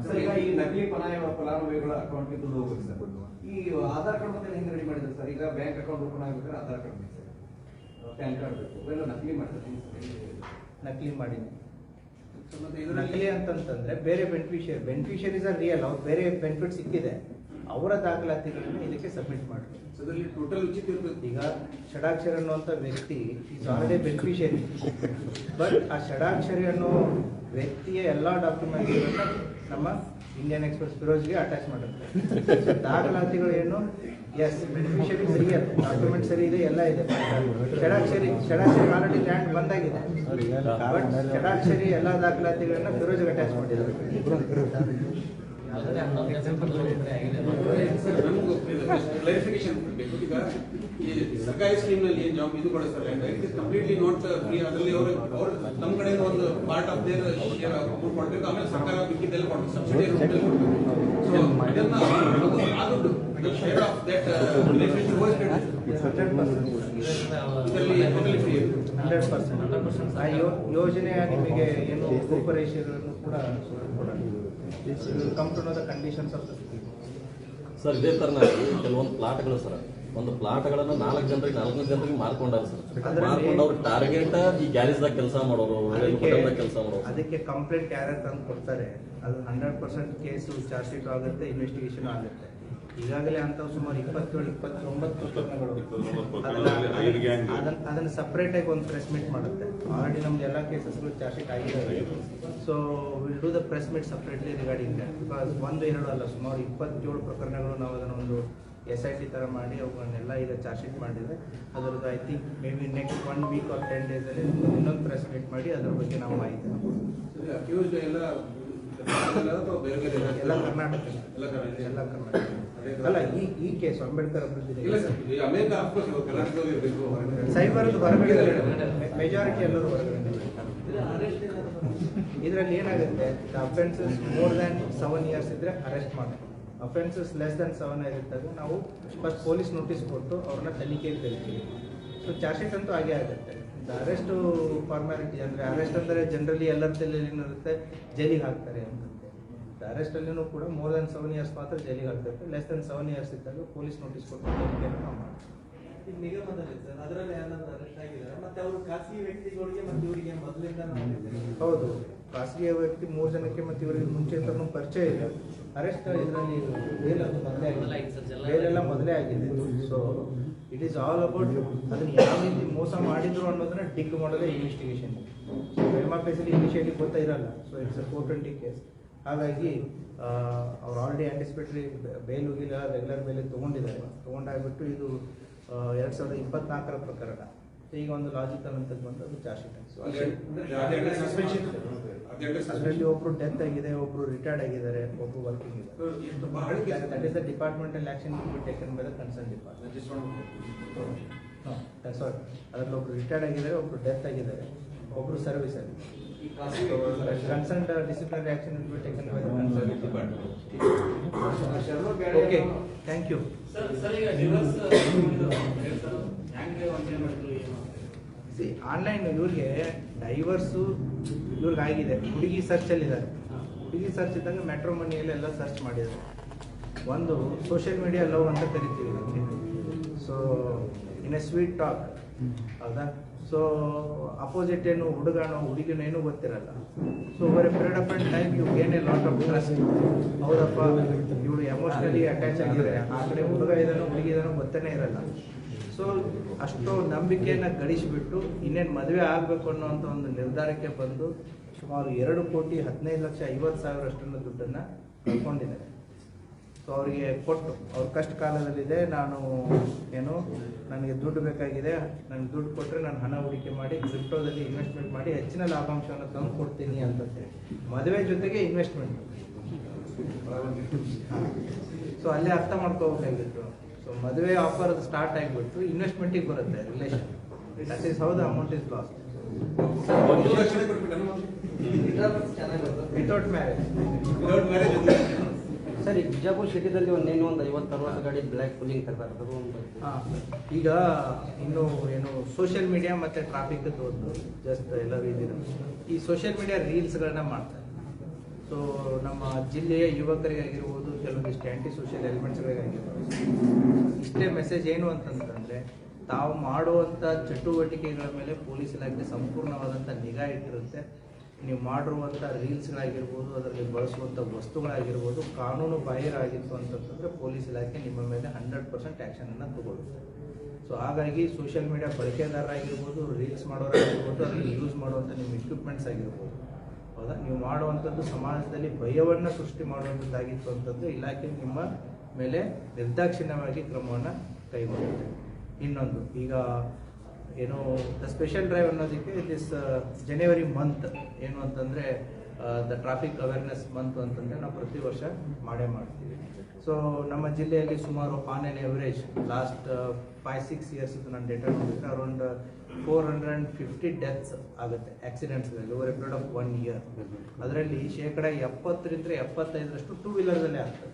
[SPEAKER 2] ಸರ್ ಈಗ ಈ ನಕಲಿ ಫಲಾಯ ಫಲಾನುಭವಿಗಳ ಅಕೌಂಟ್ ದುಡ್ಡು ಹೋಗುತ್ತೆ ಸರ್. ಈ ಆಧಾರ್ ಕಾರ್ಡ್ ಮತ್ತೆ ಹೆಂಗ್ ರೆಡಿ ಮಾಡಿದ್ರು ಸರ್? ಈಗ ಬ್ಯಾಂಕ್ ಅಕೌಂಟ್ ಓಪನ್ ಆಗ್ಬೇಕಾದ್ರೆ ಆಧಾರ್ ಕಾರ್ಡ್ ಬೇಕು ಸರ್. ಪ್ಯಾನ್ ಕಾರ್ಡ್ ಬೇಕು. ಇವೆಲ್ಲ ನಕಲಿ ಮಾಡ್ತಾರೆ
[SPEAKER 1] ನಕಲಿ
[SPEAKER 3] ಇದು
[SPEAKER 1] ನಕಲಿ ಅಂತಂತಂದ್ರೆ ಬೇರೆ ಬೆನಿಫಿಷಿಯರಿ ಇಸ್ ಆರ್ ರಿಯಲ್ ಅವ್ರು ಬೇರೆ ಬೆನಿಫಿಟ್ ಸಿಕ್ಕಿದೆ. ಅವರ ದಾಖಲಾತಿಗಳನ್ನ ಇದಕ್ಕೆ ಸಬ್ಮಿಟ್ ಮಾಡಬೇಕು.
[SPEAKER 3] ಸೊ ಇದರಲ್ಲಿ ಟೋಟಲ್ ಉಚಿತ ಇರ್ತದೆ.
[SPEAKER 1] ಈಗ ಷಡಾಕ್ಷರಿ ಅನ್ನುವಂಥ ವ್ಯಕ್ತಿ ಈಸ್ ಆಲ್ರೆಡಿ ಬೆನಿಫಿಷಿಯರಿ ಬಟ್ ಆ ಷಡಾಕ್ಷರಿ ಅನ್ನೋ ವ್ಯಕ್ತಿಯ ಎಲ್ಲ ಡಾಕ್ಯುಮೆಂಟ್ಗಳನ್ನು ನಮ್ಮ ಇಂಡಿಯನ್ ಎಕ್ಸ್ಪ್ರೆಸ್ ಫಿರೋಜ್ಗೆ ಅಟ್ಯಾಚ್ ಮಾಡುತ್ತೆ ದಾಖಲಾತಿಗಳು ಏನು? ಎಸ್ ಬೆನಿಫಿಷರಿ ಸರಿ ಅದು ಡಾಕ್ಯುಮೆಂಟ್ ಸರಿ ಇದೆ ಎಲ್ಲ ಇದೆ. ಷಡಾಕ್ಷರಿ ಷಡಾಕ್ಷರಿ ಆಲ್ರೆಡಿ ಲ್ಯಾಂಡ್ ಬಂದಾಗಿದೆ. ಬಟ್ ಷಡಾಕ್ಷರಿ ಎಲ್ಲ ದಾಖಲಾತಿಗಳನ್ನ ಫಿರೋಜ್ಗೆ ಅಟ್ಯಾಚ್ ಮಾಡಿದ್ದಾರೆ.
[SPEAKER 3] ಕ್ಲಾರಿಫಿಕೇಶನ್ ಬೇಕು ಈಗ ಈ ಸರ್ಕಾರಿ ಸ್ಕೀಮ್ನಲ್ಲಿ ಏನ್ ಜಾಬ್ ಇದು ಕೊಡಿಸ್ತಾರೆ it is completely not free ಅದರಲ್ಲಿ ಅವರು ಅವ್ರು ನಮ್ಮ ಕಡೆಯಿಂದ ಒಂದು ಪಾರ್ಟ್ ಆಫ್ ದೇರ್ ಶೇರ್ ಕೊಡ್ಬೇಕು. ಆಮೇಲೆ ಸರ್ಕಾರ ಬಿಕ್ಕಿದ್ದೆಲ್ಲ ಕೊಡ್ಬೇಕು. ಸಬ್ಸಿಡಿ ಕೊಡ್ಬೇಕು. ಸೊ ಆ ದುಡ್ಡು ಶೇರ್ ಆಫ್ ದಟ್
[SPEAKER 1] ಪರ್ಸೆಂಟ್ ಆ ಯೋ- ಯೋಜನೆಯ ನಿಮಗೆ ಏನು ರೂಪರೇಷೆಗಳನ್ನು ಕೂಡ come to know the conditions of the
[SPEAKER 4] sir ಇದೇ ತರ ಕೆಲವೊಂದು ಪ್ಲಾಟ್ಗಳು ಸರ್. ಒಂದು ಪ್ಲಾಟ್ಗಳನ್ನ ನಾಲ್ಕು ಜನರಿಗೆ ನಾಲ್ಕು ಜನರಿಗೆ ಮಾರ್ಕೊಂಡಾರ ಸರ್.
[SPEAKER 1] ಅದ್ರಲ್ಲಿ-
[SPEAKER 4] ಮಾರ್ಕೊಂಡು ಅವ್ರ ಟಾರ್ಗೆಟ್ ಈ ಗ್ಯಾರೇಜ್ದಾಗ ಕೆಲಸ ಮಾಡೋರು ಕೆಲಸ ಮಾಡೋರು.
[SPEAKER 1] ಅದಕ್ಕೆ ಕಂಪ್ಲೇಂಟ್ ಯಾರ್ಯಾರು ತಂದು ಕೊಡ್ತಾರೆ ಅದು hundred percent case charge sheet ಆಗುತ್ತೆ ಇನ್ವೆಸ್ಟಿಗೇಷನ್ ಆಗುತ್ತೆ. ಈಗಾಗಲೇ ಅಂತ ಸುಮಾರು ಇಪ್ಪತ್ತೇಳು ಇಪ್ಪತ್ತೊಂಬತ್ತು ಪ್ರಕರಣಗಳು ಅದನ್ನ- ಸಪ್ರೇಟ್ ಆಗಿ ಒಂದು ಪ್ರೆಸ್ ಮೀಟ್ ಮಾಡುತ್ತೆ. ಆಲ್ರೆಡಿ ನಮ್ದು ಎಲ್ಲ ಕೇಸಸ್ಗಳು ಚಾರ್ಜ್ ಶೀಟ್ ಆಗಿದ್ದಾವೆ. So will do the press meet separately regarding that because ಒಂದು ಎರಡು ಅಲ್ಲ ಸುಮಾರು ಇಪ್ಪತ್ತೇಳು ಪ್ರಕರಣಗಳು ನಾವು ಅದನ್ನು ಒಂದು ಎಸ್ ಐ ಟಿ ಥರ ಮಾಡಿ ಅವುಗಳನ್ನೆಲ್ಲ ಈಗ ಚಾರ್ಜ್ ಶೀಟ್ ಮಾಡಿದ್ರೆ ಅದರದ್ದು I think maybe next one week or ten ಡೇಸಲ್ಲಿ ಇನ್ನೊಂದು ಪ್ರೆಸ್ ಮೀಟ್ ಮಾಡಿ ಅದ್ರ ಬಗ್ಗೆ ನಾವು ಮಾಹಿತಿ ಕೊಡ್ತೀವಿ.
[SPEAKER 3] ಅಕ್ಯೂಸ್ಡ್ ಎಲ್ಲ
[SPEAKER 1] ಕರ್ನಾಟಕ
[SPEAKER 3] ಎಲ್ಲ ಕರ್ನಾಟಕ.
[SPEAKER 1] ಅಲ್ಲ ಈ ಈ ಕೇಸ್ ಅಂಬೇಡ್ಕರ್ ಸೈಬರ್ ಹೊರಗಡೆ ಮೆಜಾರಿಟಿ ಎಲ್ಲರೂ ಹೊರಗಡೆ ಇದರಲ್ಲಿ ಏನಾಗುತ್ತೆ offences more than seven years ಇದ್ರೆ ಅರೆಸ್ಟ್ ಮಾಡ್ತಾರೆ ಅಫೆನ್ಸಸ್ ಲೆಸ್ ದ್ಯಾನ್ ಸೆವೆನ್ ಇದ್ದಾಗ ನಾವು ಫಸ್ಟ್ ಪೊಲೀಸ್ ನೋಟಿಸ್ ಕೊಟ್ಟು ಅವ್ರನ್ನ ತನಿಖೆಗೆ ತೆಗಿತೀವಿ ಸೊ ಚಾರ್ಜ್ ಶೀಟ್ ಅಂತೂ ಆಗೇ ಆಗುತ್ತೆ. ಅರೆಸ್ಟ್ ಫಾರ್ಮ್ಯಾಲಿಟಿ ಅಂದರೆ ಅರೆಸ್ಟ್ ಅಂದರೆ ಜನರಲಿ ಎಲ್ಲರ ತಲೆಯಲ್ಲಿ ಏನಿರುತ್ತೆ ಜೈಲಿಗೆ ಹಾಕ್ತಾರೆ ಅಂತ ಅರೆಸ್ಟ್ ಅಲ್ಲಿನೂ ಕೂಡ ಮೋರ್ ದನ್ ಸೆವೆನ್ ಇಯರ್ಸ್ ಮಾತ್ರ ಜೈಲಿಗೆ ಹಾಕ್ತಾರೆ ಲೆಸ್ ದನ್ ಸೆವೆನ್ ಇಯರ್ಸ್ ಇದ್ದಾಗ ಪೊಲೀಸ್ ನೋಟಿಸ್ ಕೊಟ್ಟು ಇದು ನಾವು ಮಾಡ್ತೀವಿ
[SPEAKER 5] ಈಗ ನಿಗಮದಲ್ಲಿ ಸರ್ ಅದರಲ್ಲಿ ಯಾರಾದ್ರೂ ಅರೆಸ್ಟ್ ಆಗಿದ್ದಾರೆ? ಮತ್ತೆ ಅವರು ಖಾಸಗಿ ವ್ಯಕ್ತಿಗಳಿಗೆ ಮತ್ತೆ ಇವರಿಗೆ ಮೊದಲಿಂದ
[SPEAKER 1] ಹೌದು. ಖಾಸಗಿ ವ್ಯಕ್ತಿ ಮೂರು ಜನಕ್ಕೆ ಮತ್ತೆ ಇವರಿಗೆ ಮುಂಚೆ ತನ್ನ ಪರಿಚಯ ಇದೆ ಅರೆಸ್ಟ್ ಇದರಲ್ಲಿ ಬೇಲ್ ಅದು ಮೊದಲೇ ಆಗಿದೆ? ಬೇಲೆಲ್ಲ ಮೊದಲೇ ಆಗಿದೆ. So it is all about ಅದನ್ನ ಯಾವ ರೀತಿ ಮೋಸ ಮಾಡಿದ್ರು ಅನ್ನೋದನ್ನ ಡಿಗ್ ಮಾಡೋದೇ ಇನ್ವೆಸ್ಟಿಗೇಷನ್ ಎಂ ಕೇಸಲ್ಲಿ ಇನಿಷಿಯಲಿ ಗೊತ್ತಿರಲ್ಲ so it's a four twenty case ಹಾಗಾಗಿ ಅವ್ರು ಆಲ್ರೆಡಿ ಆಂಟಿಸಿಪೇಟರಿ ಬೇಲ್ ಹೋಗಿಲ್ಲ ರೆಗ್ಯುಲರ್ ಮೇಲೆ ತೊಗೊಂಡಿದ್ದಾರೆ. ತೊಗೊಂಡಾಗ್ಬಿಟ್ಟು ಇದು ಎರಡು ಸಾವಿರದ ಇಪ್ಪತ್ನಾಲ್ಕರ ಪ್ರಕರಣ. ಈಗ ಒಂದು ಲಾಜಿಕಲ್ ಅಂತ ಬಂದು ಅದು ಚಾರ್ಜ್ ಶೀಟ್ ಅದರಲ್ಲಿ ಒಬ್ರು ಡೆತ್ ಆಗಿದೆ ಒಬ್ರು ರಿಟೈರ್ಡ್ ಆಗಿದ್ದಾರೆ ಒಬ್ರು ವರ್ಕಿಂಗ್
[SPEAKER 3] ಇದೆ.
[SPEAKER 1] That is the departmental action be taken by the concern department sorry ಅದರಲ್ಲಿ ಒಬ್ರು ರಿಟೈರ್ಡ್ ಆಗಿದ್ದಾರೆ ಒಬ್ರು ಡೆತ್ ಆಗಿದ್ದಾರೆ ಒಬ್ರು ಸರ್ವಿಸ್ ಅಲ್ಲಿ. Concern disciplinary action be taken by the concern department okay thank you
[SPEAKER 6] sir sir ಈಗ ಡಿವೋರ್ಸ್ ಹ್ಯಾಂಗೆ ವಂಚನೆ ಮಾಡಿದ್ರು
[SPEAKER 1] ಸಿ ಆನ್ಲೈನ್ ಇವ್ರಿಗೆ ಡೈವರ್ಸು ಇವ್ರಿಗೆ ಆಗಿದೆ ಹುಡುಗಿ ಸರ್ಚಲ್ಲಿದ್ದಾರೆ ಹುಡುಗಿ ಸರ್ಚ್ ಇದ್ದಂಗೆ ಮೆಟ್ರೋ ಎಲ್ಲ ಸರ್ಚ್ ಮಾಡಿದ್ದಾರೆ. ಒಂದು ಸೋಷಿಯಲ್ ಮೀಡಿಯಾ ಲವ್ ಅಂತ ಕರಿತೀವಿ ಇದಕ್ಕೆ so in a sweet talk ಹೌದಾ? ಸೊ ಅಪೋಸಿಟ್ ಏನು ಹುಡುಗನೋ ಹುಡುಗಿನೋ ಏನೂ ಗೊತ್ತಿರಲ್ಲ. ಸೊ ಬರೀ ಎ ಪೀರಿಯಡ್ ಆಫ್ ಟೈಮ್ ಇವ್ ಏನೇ ಲಾಟ್ ಆಫ್ ಹೌದಪ್ಪ. ಇವಳು ಎಮೋಷ್ನಲಿ ಅಟ್ಯಾಚ್ ಆಗಿದ್ರೆ ಆ ಕಡೆ ಹುಡುಗ ಇದನ್ನು ಹುಡುಗಿ ಇದನ್ನು ಗೊತ್ತೇ ಇರಲ್ಲ. ಸೊ ಅಷ್ಟು ನಂಬಿಕೆಯನ್ನು ಗಳಿಸಿಬಿಟ್ಟು ಇನ್ನೇನು ಮದುವೆ ಆಗಬೇಕು ಅನ್ನೋವಂಥ ಒಂದು ನಿರ್ಧಾರಕ್ಕೆ ಬಂದು ಸುಮಾರು ಎರಡು ಕೋಟಿ ಹದಿನೈದು ಲಕ್ಷ ಐವತ್ತು ಸಾವಿರಷ್ಟನ್ನು ದುಡ್ಡನ್ನು ಕಳ್ಕೊಂಡಿದ್ದಾರೆ. ಸೊ ಅವರಿಗೆ ಕೊಟ್ಟು, ಅವ್ರ ಕಷ್ಟ ಕಾಲದಲ್ಲಿದೆ, ನಾನು ಏನು, ನನಗೆ ದುಡ್ಡು ಬೇಕಾಗಿದೆ, ನನಗೆ ದುಡ್ಡು ಕೊಟ್ಟರೆ ನಾನು ಹಣ ಹೂಡಿಕೆ ಮಾಡಿ, ಕ್ರಿಪ್ಟೋದಲ್ಲಿ ಇನ್ವೆಸ್ಟ್ಮೆಂಟ್ ಮಾಡಿ, ಹೆಚ್ಚಿನ ಲಾಭಾಂಶವನ್ನು ತಂದು ಕೊಡ್ತೀನಿ ಅಂತಂತೆ ಮದುವೆ ಜೊತೆಗೆ ಇನ್ವೆಸ್ಟ್ಮೆಂಟ್ ಸೊ ಅಲ್ಲೇ ಅರ್ಥ ಮಾಡ್ಕೋಬೇಕಾಗಿತ್ತು. ಸೊ ಮದುವೆ ಆಫರ್ ಸ್ಟಾರ್ಟ್ ಆಗಿಬಿಟ್ಟು ಇನ್ವೆಸ್ಟ್ಮೆಂಟಿಗೆ ಬರುತ್ತೆ relation that is how the amount is loss without marriage
[SPEAKER 3] ಸರಿ ಮ್ಯಾರೇಜ್
[SPEAKER 7] ಸರ್ ಬಿಜಾಪುರ ಸಿಟಿದಲ್ಲಿ ಒಂದು ಏನು ಒಂದು ಐವತ್ತು ಅರವತ್ತು ಗಾಡಿ ಬ್ಲ್ಯಾಕ್ ಪುಲಿಂಗ್ ತರ್ತಾರೆ
[SPEAKER 1] ಹಾಂ. ಈಗ ಇನ್ನು ಏನು ಸೋಷಿಯಲ್ ಮೀಡಿಯಾ ಮತ್ತು ಟ್ರಾಫಿಕ್ ಒಂದು ಜಸ್ಟ್ ಎಲ್ಲರೂ ಇದ್ದೀರ? ಈ ಸೋಷಿಯಲ್ ಮೀಡಿಯಾ ರೀಲ್ಸ್ಗಳನ್ನ ಮಾಡ್ತಾರೆ. ಸೊ ನಮ್ಮ ಜಿಲ್ಲೆಯ ಯುವಕರಿಗಾಗಿರ್ಬೋದು ಕೆಲವೊಂದಿಷ್ಟು ಆ್ಯಂಟಿ ಸೋಷಿಯಲ್ ಎಲಿಮೆಂಟ್ಸ್ಗಳಿಗಾಗಿರ್ಬೋದು ಇಷ್ಟೇ ಮೆಸೇಜ್ ಏನು ಅಂತಂತಂದರೆ ತಾವು ಮಾಡುವಂಥ ಚಟುವಟಿಕೆಗಳ ಮೇಲೆ ಪೊಲೀಸ್ ಇಲಾಖೆ ಸಂಪೂರ್ಣವಾದಂಥ ನಿಗಾ ಇಟ್ಟಿರುತ್ತೆ. ನೀವು ಮಾಡಿರುವಂಥ ರೀಲ್ಸ್ಗಳಾಗಿರ್ಬೋದು ಅದರಲ್ಲಿ ಬಳಸುವಂಥ ವಸ್ತುಗಳಾಗಿರ್ಬೋದು, ಕಾನೂನು ಬಾಹಿರಾಗಿತ್ತು ಅಂತಂತಂದರೆ ಪೊಲೀಸ್ ಇಲಾಖೆ ನಿಮ್ಮ ಮೇಲೆ ಹಂಡ್ರೆಡ್ ಪರ್ಸೆಂಟ್ ಆ್ಯಕ್ಷನನ್ನು ತಗೊಳ್ಳುತ್ತೆ. ಸೊ ಹಾಗಾಗಿ ಸೋಷಿಯಲ್ ಮೀಡಿಯಾ ಬಳಕೆದಾರರಾಗಿರ್ಬೋದು ರೀಲ್ಸ್ ಮಾಡೋರಾಗಿರ್ಬೋದು ಅದರಲ್ಲಿ ಯೂಸ್ ಮಾಡುವಂಥ ನಿಮ್ಮ ಇಕ್ವಿಪ್ಮೆಂಟ್ಸ್ ಆಗಿರ್ಬೋದು ಹೌದಾ? ನೀವು ಮಾಡುವಂಥದ್ದು ಸಮಾಜದಲ್ಲಿ ಭಯವನ್ನು ಸೃಷ್ಟಿ ಮಾಡುವಂಥದ್ದಾಗಿತ್ತು ಅಂತಂದ್ರೆ ಇಲಾಖೆ ನಿಮ್ಮ ಮೇಲೆ ನಿರ್ದಾಕ್ಷಿಣ್ಯವಾಗಿ ಕ್ರಮವನ್ನು ಕೈಗೊಳ್ಳುತ್ತೆ ಇನ್ನೊಂದು, ಈಗ ಏನು ದ ಸ್ಪೆಷಲ್ ಡ್ರೈವ್ ಅನ್ನೋದಕ್ಕೆ ದಿಸ್ ಜನವರಿ ಮಂತ್ ಏನು ಅಂತಂದರೆ ದ ಟ್ರಾಫಿಕ್ ಅವೇರ್ನೆಸ್ ಮಂತ್ ಅಂತಂದರೆ ನಾವು ಪ್ರತಿ ವರ್ಷ ಮಾಡೇ ಮಾಡ್ತೀವಿ. ಸೊ ನಮ್ಮ ಜಿಲ್ಲೆಯಲ್ಲಿ ಸುಮಾರು on and average last five six years ನಾನು ಡೇಟಾ ನೋಡಿದ್ರೆ around four hundred and fifty deaths ಆಗುತ್ತೆ ಆಕ್ಸಿಡೆಂಟ್ಸ್ಗಳಲ್ಲಿ over a period of one year ಅದರಲ್ಲಿ ಶೇಕಡ ಎಪ್ಪತ್ತರಿಂದ ಎಪ್ಪತ್ತೈದರಷ್ಟು ಟೂ ವೀಲರ್ದಲ್ಲೇ ಆಗ್ತದೆ.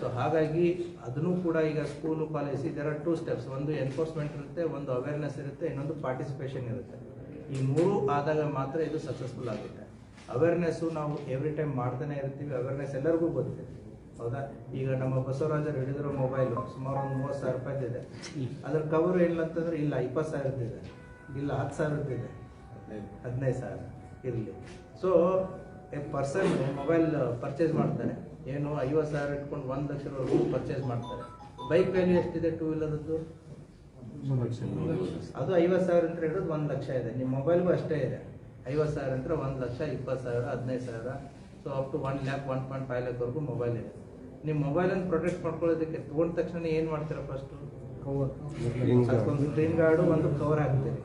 [SPEAKER 1] ಸೊ ಹಾಗಾಗಿ ಅದನ್ನು ಕೂಡ ಈಗ ಸ್ಕೂಲು ಕಾಲೇಜ್ ಇದರ ಟೂ ಸ್ಟೆಪ್ಸ್ ಒಂದು ಎನ್ಫೋರ್ಸ್ಮೆಂಟ್ ಇರುತ್ತೆ ಒಂದು ಅವೇರ್ನೆಸ್ ಇರುತ್ತೆ ಇನ್ನೊಂದು ಪಾರ್ಟಿಸಿಪೇಷನ್ ಇರುತ್ತೆ. ಈ ಮೂರು ಆದಾಗ ಮಾತ್ರ ಇದು ಸಕ್ಸಸ್ಫುಲ್ ಆಗುತ್ತೆ. ಅವೇರ್ನೆಸ್ಸು ನಾವು ಎವ್ರಿ ಟೈಮ್ ಮಾಡ್ತಾನೆ ಇರ್ತೀವಿ ಅವೇರ್ನೆಸ್ ಎಲ್ಲರಿಗೂ ಗೊತ್ತಿದೆ ಹೌದಾ? ಈಗ ನಮ್ಮ ಬಸವರಾಜರು ಹಿಡಿದಿರೋ ಮೊಬೈಲು ಸುಮಾರು ಒಂದು ಮೂವತ್ತು ಸಾವಿರ ರೂಪಾಯಿದಿದೆ ಅದ್ರ ಕವರ್ ಇಲ್ಲ ಅಂತಂದ್ರೆ ಇಲ್ಲ ಇಪ್ಪತ್ತು ಸಾವಿರದ್ದಿದೆ ಇಲ್ಲ ಹತ್ತು ಸಾವಿರದ್ದಿದೆ ಹದಿನೈದು ಸಾವಿರ ಇರಲಿ. So a person mobile purchase ಮಾಡ್ತಾರೆ. ಏನು ಐವತ್ತು ಸಾವಿರ ಇಟ್ಕೊಂಡು ಒಂದು ಲಕ್ಷವರೆಗೂ ಪರ್ಚೇಸ್ ಮಾಡ್ತಾರೆ. ಬೈಕ್ ವ್ಯಾಲ್ಯೂ ಎಷ್ಟಿದೆ ಟೂ ವೀಲರದ್ದು ಅದು ಐವತ್ತು ಸಾವಿರ ಅಂತ ಹಿಡಿದು ಒಂದು ಲಕ್ಷ ಇದೆ. ನಿಮ್ಮ ಮೊಬೈಲ್ಗೂ ಅಷ್ಟೇ ಇದೆ. ಐವತ್ತು ಸಾವಿರ ಅಂದರೆ ಒಂದು ಲಕ್ಷ ಇಪ್ಪತ್ತು ಸಾವಿರ ಹದಿನೈದು ಸಾವಿರ. So up to one lakh one point five ಲ್ಯಾಕ್ವರೆಗೂ mobile ಇದೆ. ನಿಮ್ಮ ಮೊಬೈಲನ್ನು ಪ್ರೊಟೆಕ್ಟ್ ಮಾಡ್ಕೊಳ್ಳೋದಕ್ಕೆ ತೊಗೊಂಡ ತಕ್ಷಣ ಏನು ಮಾಡ್ತೀರಾ ಫಸ್ಟು ಅದಕ್ಕೊಂದು ಸ್ಕ್ರೀನ್ ಗಾರ್ಡು ಒಂದು ಕವರ್ ಹಾಕ್ತೀರಿ.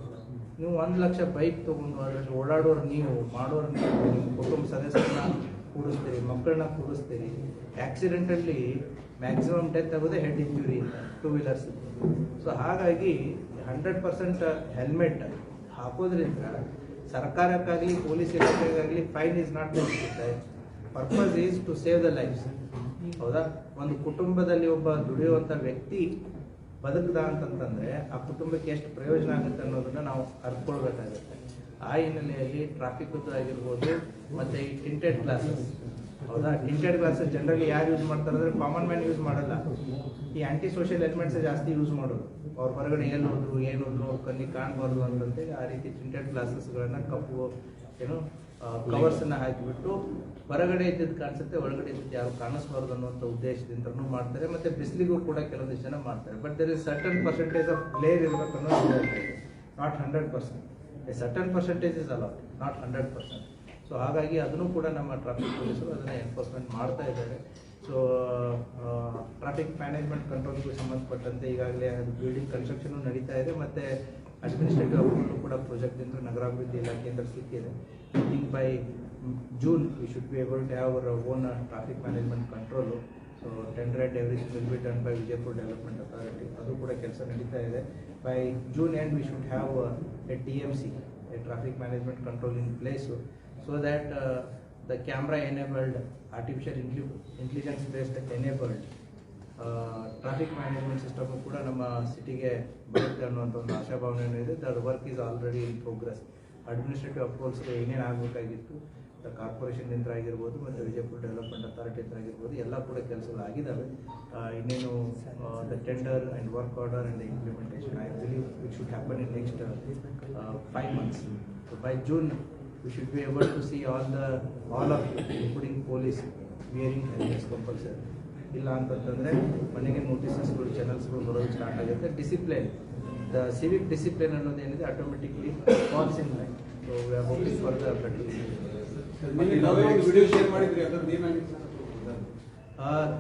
[SPEAKER 1] ನೀವು ಒಂದು ಲಕ್ಷ ಬೈಕ್ ತಗೊಂಡು ಅದರಲ್ಲಿ ಓಡಾಡೋರು ನೀವು ಮಾಡೋರು ನೀವು ನಿಮ್ಮ ಕುಟುಂಬ ಸದಸ್ಯರನ್ನ ಕೂಡಿಸ್ತೀರಿ ಮಕ್ಕಳನ್ನ ಕೂಡಿಸ್ತೀರಿ ಆಕ್ಸಿಡೆಂಟಲ್ಲಿ ಮ್ಯಾಕ್ಸಿಮಮ್ ಡೆತ್ ಆಗೋದೇ ಹೆಡ್ ಇಂಜುರಿ ಅಂತ ಟೂ ವೀಲರ್ಸ್ ಸೊ ಹಾಗಾಗಿ ಹಂಡ್ರೆಡ್ ಪರ್ಸೆಂಟ್ ಹೆಲ್ಮೆಟ್ ಹಾಕೋದ್ರಿಂದ ಸರ್ಕಾರಕ್ಕಾಗಲಿ police ಇಲಾಖೆಗಾಗಲಿ fine is not purpose is to save the lives ಹೌದಾ? ಒಂದು ಕುಟುಂಬದಲ್ಲಿ ಒಬ್ಬ ದುಡಿಯುವಂಥ ವ್ಯಕ್ತಿ ಬದುಕದ ಅಂತಂತಂದ್ರೆ ಆ ಕುಟುಂಬಕ್ಕೆ ಎಷ್ಟು ಪ್ರಯೋಜನ ಆಗುತ್ತೆ ಅನ್ನೋದನ್ನ ನಾವು ಅರ್ಕೊಳ್ಬೇಕಾಗುತ್ತೆ ಆ ಹಿನ್ನೆಲೆಯಲ್ಲಿ ಟ್ರಾಫಿಕ್ ಆಗಿರ್ಬೋದು, ಮತ್ತೆ ಈ ಟಿಂಟೆಡ್ ಗ್ಲಾಸಸ್ ಹೌದಾ? ಟಿಂಟೆಡ್ ಗ್ಲಾಸಸ್ ಜನರಲಿ ಯಾರು ಯೂಸ್ ಮಾಡ್ತಾರೆ ಅಂದ್ರೆ ಕಾಮನ್ ಮ್ಯಾನ್ ಯೂಸ್ ಮಾಡಲ್ಲ. ಈ ಆಂಟಿ ಸೋಷಿಯಲ್ ಎಲಿಮೆಂಟ್ಸ್ ಜಾಸ್ತಿ ಯೂಸ್ ಮಾಡೋದು. ಅವ್ರ ಹೊರಗಡೆ ಎಲ್ಲಿ ಹೋದ್ರು ಏನು ಹೋದ್ರು ಅವ್ರ ಕಣ್ಣಿಗೆ ಕಾಣಬಾರ್ದು ಅಂತಂತೇಳಿ ಆ ರೀತಿ ಟಿಂಟೆಡ್ ಗ್ಲಾಸಸ್ಗಳನ್ನ ಕಪ್ಪು, ಏನು ಕವರ್ಸ್ ಅನ್ನ ಹಾಕಿಬಿಟ್ಟು ಹೊರಗಡೆ ಇದ್ದಿದ್ದು ಕಾಣಿಸುತ್ತೆ, ಒಳಗಡೆ ಇದ್ದಿದ್ದು ಯಾರು ಕಾಣಿಸ್ಬಾರ್ದು ಅನ್ನುವಂಥ ಉದ್ದೇಶದಿಂದನೂ ಮಾಡ್ತಾರೆ, ಮತ್ತೆ ಬಿಸಿಲಿಗೂ ಕೂಡ ಕೆಲವೊಂದಿಷ್ಟು ಜನ ಮಾಡ್ತಾರೆ. But there is certain percentage of layer ಇರಬೇಕು ಅನ್ನೋದು not hundred percent a certain percentage is allowed not hundred percent so ಹಾಗಾಗಿ ಅದನ್ನು ಕೂಡ ನಮ್ಮ ಟ್ರಾಫಿಕ್ ಪೊಲೀಸರು ಅದನ್ನು ಎನ್ಫೋರ್ಸ್ಮೆಂಟ್ ಮಾಡ್ತಾ ಇದ್ದಾರೆ. ಸೊ ಟ್ರಾಫಿಕ್ ಮ್ಯಾನೇಜ್ಮೆಂಟ್ ಕಂಟ್ರೋಲ್ಗೂ ಸಂಬಂಧಪಟ್ಟಂತೆ ಈಗಾಗಲೇ ಅದು ಬಿಲ್ಡಿಂಗ್ ಕನ್ಸ್ಟ್ರಕ್ಷನು ನಡೀತಾ ಇದೆ, ಮತ್ತೆ ಅಡ್ಮಿನಿಸ್ಟ್ರೇಟಿವ್ ಅಪ್ರೂವಲ್ ಕೂಡ ಪ್ರಾಜೆಕ್ಟ್ ನಗರಾಭಿವೃದ್ಧಿ ಇಲಾಖೆಯಿಂದ ಸಿಕ್ಕಿದೆ. I think by June we should be able to have our own traffic management control so tender and everything will be done by Vijayapur development authority ಅದು ಕೂಡ ಕೆಲಸ ನಡೀತಾ ಇದೆ. By June end we should have a T M C a traffic management control in place so that the camera enabled artificial intelligence based enabled traffic management system ಕೂಡ ನಮ್ಮ ಸಿಟಿಗೆ ಬರುತ್ತೆ ಅನ್ನುವಂಥ ಒಂದು ಆಶಾಭಾವನೆ ಇದೆ. That work is already in progress administrative ಅಪ್ರೂವಲ್ಸ್ಗೆ ಏನೇನು ಆಗಬೇಕಾಗಿತ್ತು ದ ಕಾರ್ಪೊರೇಷನ್ನಿಂದ ಆಗಿರ್ಬೋದು ಮತ್ತು ವಿಜಯಪುರ ಡೆವಲಪ್ಮೆಂಟ್ ಅಥಾರಿಟಿ ಹತ್ರ ಆಗಿರ್ಬೋದು ಎಲ್ಲ ಕೂಡ ಕೆಲಸಗಳು ಆಗಿದ್ದಾವೆ. ಇನ್ನೇನು the tender and work order and implementation I believe it should happen in next five months by June we should be able to see all the all of you, police police wearing helmets ಇಲ್ಲ ಅಂತಂತಂದರೆ ಮನೆಗೆ ನೋಟಿಸಸ್ಗಳು ಚಾನಲ್ಸ್ಗಳು ಬರೋದು start ಆಗುತ್ತೆ. Discipline the Civic discipline ಅನ್ನೋದು ಏನಿದೆ automatically falls in line so we are hoping for the
[SPEAKER 3] ನಿನ್ನೆ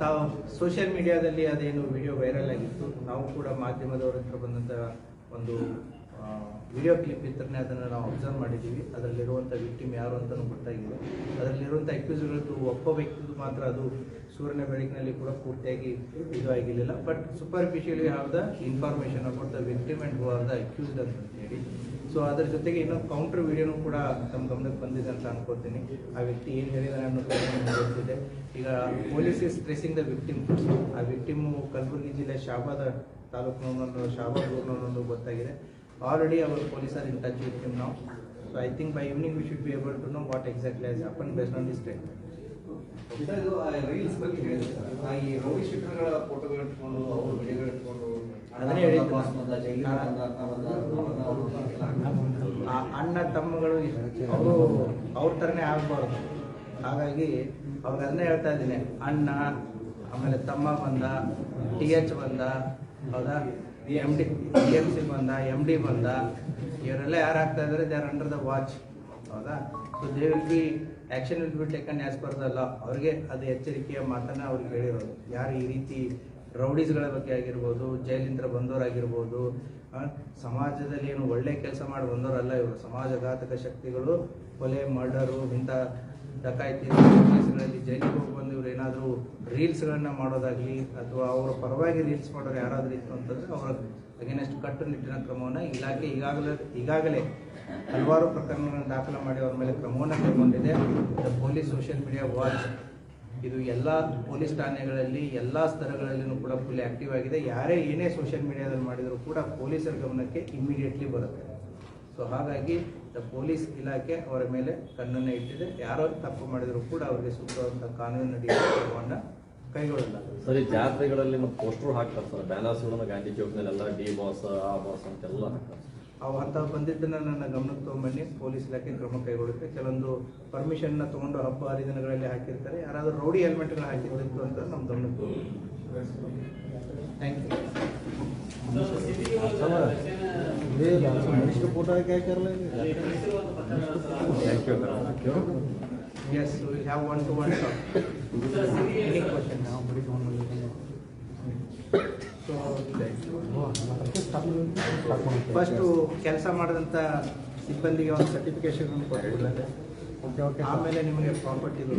[SPEAKER 3] ತಾವೇ
[SPEAKER 1] social ಮೀಡಿಯಾದಲ್ಲಿ ಅದೇನು ವಿಡಿಯೋ ವೈರಲ್ ಆಗಿತ್ತು. ನಾವು ಕೂಡ ಮಾಧ್ಯಮದವರ ಹತ್ರ ಬಂದಂಥ ಒಂದು ವಿಡಿಯೋ ಕ್ಲಿಪ್ ಇತ್ತರನೇ ಅದನ್ನು ನಾವು ಅಬ್ಸರ್ವ್ ಮಾಡಿದ್ದೀವಿ. ಅದರಲ್ಲಿರುವಂಥ ವಿಕ್ಟಿಮ್ ಯಾರು ಅಂತಲೂ ಗೊತ್ತಾಗಿದೆ ಅದರಲ್ಲಿರುವಂಥ ಅಕ್ಯೂಸ್ಗಳದ್ದು ಒಬ್ಬ ವ್ಯಕ್ತಿದು ಮಾತ್ರ ಅದು ಸೂರ್ಯನ ಬೆಳಕಿನಲ್ಲಿ ಕೂಡ ಪೂರ್ತಿಯಾಗಿ ಇದು ಆಗಿರಲಿಲ್ಲ. But superficially have the information about the victim and who are the accused ಅಂತ ಹೇಳಿ. ಸೊ ಅದರ ಜೊತೆಗೆ ಇನ್ನೊಂದು ಕೌಂಟರ್ ವಿಡಿಯೋನೂ ಕೂಡ ತಮ್ಮ ಗಮನಕ್ಕೆ ಬಂದಿದೆ ಅಂತ ಅನ್ಕೋತೀನಿ. ಆ ವ್ಯಕ್ತಿ ಏನು ಹೇಳಿದಾನೆ ಅನ್ನೋದು ಗೊತ್ತಿದೆ. ಈಗ police is tracing the victim ಆ ವಿಕ್ಟಿಮ್ ಕಲಬುರಗಿ ಜಿಲ್ಲೆ ಶಾಬಾದ ತಾಲೂಕಿನವನ್ನು ಶಾಬಾದ್ ಊರಿನವನ್ನು ಗೊತ್ತಾಗಿದೆ. ಆಲ್ರೆಡಿ ಅವರು police are in touch victim ನಾವು so I think by evening we should be able to know what exactly as happen based on this
[SPEAKER 2] sir, ಇದು reels ಬಗ್ಗೆ ಹೇಳಿದ್ರು. ಆ ಈ ರೌಡಿ ಶೀಟರ್ಗಳ ಫೋಟೋಗಳು ಇಟ್ಕೊಂಡು ಅವ್ರ ವಿಡಿಯೋಗಳು ಇಟ್ಕೊಂಡು
[SPEAKER 1] ಅದನ್ನೇ ಹೇಳಿದ್ದು
[SPEAKER 2] ಬಾಸ್. ಬಂದ, ಜೈಲಿಗೆ ಬಂದ, ಅಕ್ಕ ಬಂದ, ಅವ್ರು.
[SPEAKER 1] ಆ ಅಣ್ಣ ತಮ್ಮಗಳು ಅವರು ಅವ್ರ ಥರನೇ ಆಗಬಾರ್ದು. ಹಾಗಾಗಿ ಅವ್ರಿಗೆ ಅದನ್ನೇ ಹೇಳ್ತಾ ಇದ್ದೀನಿ. ಅಣ್ಣ ಆಮೇಲೆ ತಮ್ಮ ಬಂದ ಟಿ ಎಚ್ ಬಂದ ಹೌದಾ? M D D M C ಬಂದ ಎಂ ಡಿ ಬಂದ. ಇವರೆಲ್ಲ ಯಾರು ಆಗ್ತಾ ಇದ್ದಾರೆ? They are under the watch ಹೌದಾ? So they will be action will be taken as per the law ಅವ್ರಿಗೆ ಅದು ಎಚ್ಚರಿಕೆಯ ಮಾತನ್ನ ಅವ್ರಿಗೆ ಹೇಳಿರೋದು. ಯಾರು ಈ ರೀತಿ ರೌಡೀಸ್ಗಳ ಬಗ್ಗೆ ಆಗಿರ್ಬೋದು ಜೈಲಿಂದ್ರ ಬಂದವರಾಗಿರ್ಬೋದು ಸಮಾಜದಲ್ಲಿ ಏನು ಒಳ್ಳೆ ಕೆಲಸ ಮಾಡಿ ಬಂದವರಲ್ಲ ಇವರು, ಸಮಾಜಘಾತಕ ಶಕ್ತಿಗಳು, ಕೊಲೆ, ಮರ್ಡರು, ಇಂಥ ಡಕಾಯಿತಿ ಕೇಸ್ಗಳಲ್ಲಿ ಜೈಲಿಗೆ ಹೋಗಿ ಬಂದು ಇವ್ರು ಏನಾದರೂ ರೀಲ್ಸ್ಗಳನ್ನ ಮಾಡೋದಾಗಲಿ, ಅಥವಾ ಅವರ ಪರವಾಗಿ ರೀಲ್ಸ್ ಮಾಡೋರು ಯಾರಾದರೂ ಇತ್ತು ಅಂತಂದ್ರೆ ಅವರ ಅಗೇನೆಸ್ಟ್ ಕಟ್ಟುನಿಟ್ಟಿನ ಕ್ರಮವನ್ನು ಇಲಾಖೆ ಈಗಾಗಲೇ ಈಗಾಗಲೇ ಹಲವಾರು ಪ್ರಕರಣಗಳನ್ನು ದಾಖಲು ಮಾಡಿ ಅವರ ಮೇಲೆ ಕ್ರಮವನ್ನು ಕೈಗೊಂಡಿದೆ. The police social media watch ಇದು ಎಲ್ಲ ಪೊಲೀಸ್ ಠಾಣೆಗಳಲ್ಲಿ, ಎಲ್ಲ ಸ್ತರಗಳಲ್ಲಿನೂ ಕೂಡ ಫುಲ್ ಆಕ್ಟಿವ್ ಆಗಿದೆ. ಯಾರೇ ಏನೇ ಸೋಷಿಯಲ್ ಮೀಡಿಯಾದಲ್ಲಿ ಮಾಡಿದರೂ ಕೂಡ ಪೊಲೀಸರ ಗಮನಕ್ಕೆ ಇಮಿಡಿಯೇಟ್ಲಿ ಬರುತ್ತೆ. ಸೊ ಹಾಗಾಗಿ ದ ಪೊಲೀಸ್ ಇಲಾಖೆ ಅವರ ಮೇಲೆ ಕಣ್ಣನ್ನು ಇಟ್ಟಿದೆ. ಯಾರೋ ತಪ್ಪು ಮಾಡಿದರೂ ಕೂಡ ಅವರಿಗೆ ಸೂಕ್ತವಾದಂಥ ಕಾನೂನಿನ ಕ್ರಮವನ್ನು
[SPEAKER 4] ಸರ್ ಸರಿ ಜಾತ್ರೆಗಳಲ್ಲಿ ಪೋಸ್ಟರ್ ಹಾಕ್ತಾರೆ ಸರ್. ಬ್ಯಾನರ್ಸ್ಗಳನ್ನ ಗಾಂಧಿ ಚೌಕ್ನಲ್ಲೆಲ್ಲ ಡಿ ಬಾಸ್ ಆ ಬಾಸ್ ಅಂತೆಲ್ಲ ಹಾಕ್ತಾರೆ
[SPEAKER 1] ಅವು ಅಂತ ಬಂದಿದ್ದನ್ನ ನನ್ನ ಗಮನಕ್ಕೆ ತಗೊಂಬನ್ನಿ. ಪೊಲೀಸ್ ಇಲಾಖೆ ಕ್ರಮ ಕೈಗೊಳ್ಳುತ್ತೆ. ಕೆಲವೊಂದು ಪರ್ಮಿಷನ್ನ ತಗೊಂಡು ಹಬ್ಬ ಹರಿದಿನಗಳಲ್ಲಿ ಹಾಕಿರ್ತಾರೆ. ಯಾರಾದರೂ ರೌಡಿ ಹೆಲ್ಮೆಟ್ಗಳನ್ನ ಹಾಕಿರ್ತಿತ್ತು ಅಂತ ನಮ್ಮ ಗಮನಕ್ಕೆ thank you Yes, we will have one to one talk. Any question? First ಕೆಲಸ ಮಾಡಿದಂಥ ಸಿಬ್ಬಂದಿಗೆ ಒಂದು ಸರ್ಟಿಫಿಕೇಶನ್ ಕೊಟ್ಟಿದ್ದಾರೆ ಆಮೇಲೆ ನಿಮಗೆ ಪ್ರಾಪರ್ಟಿದು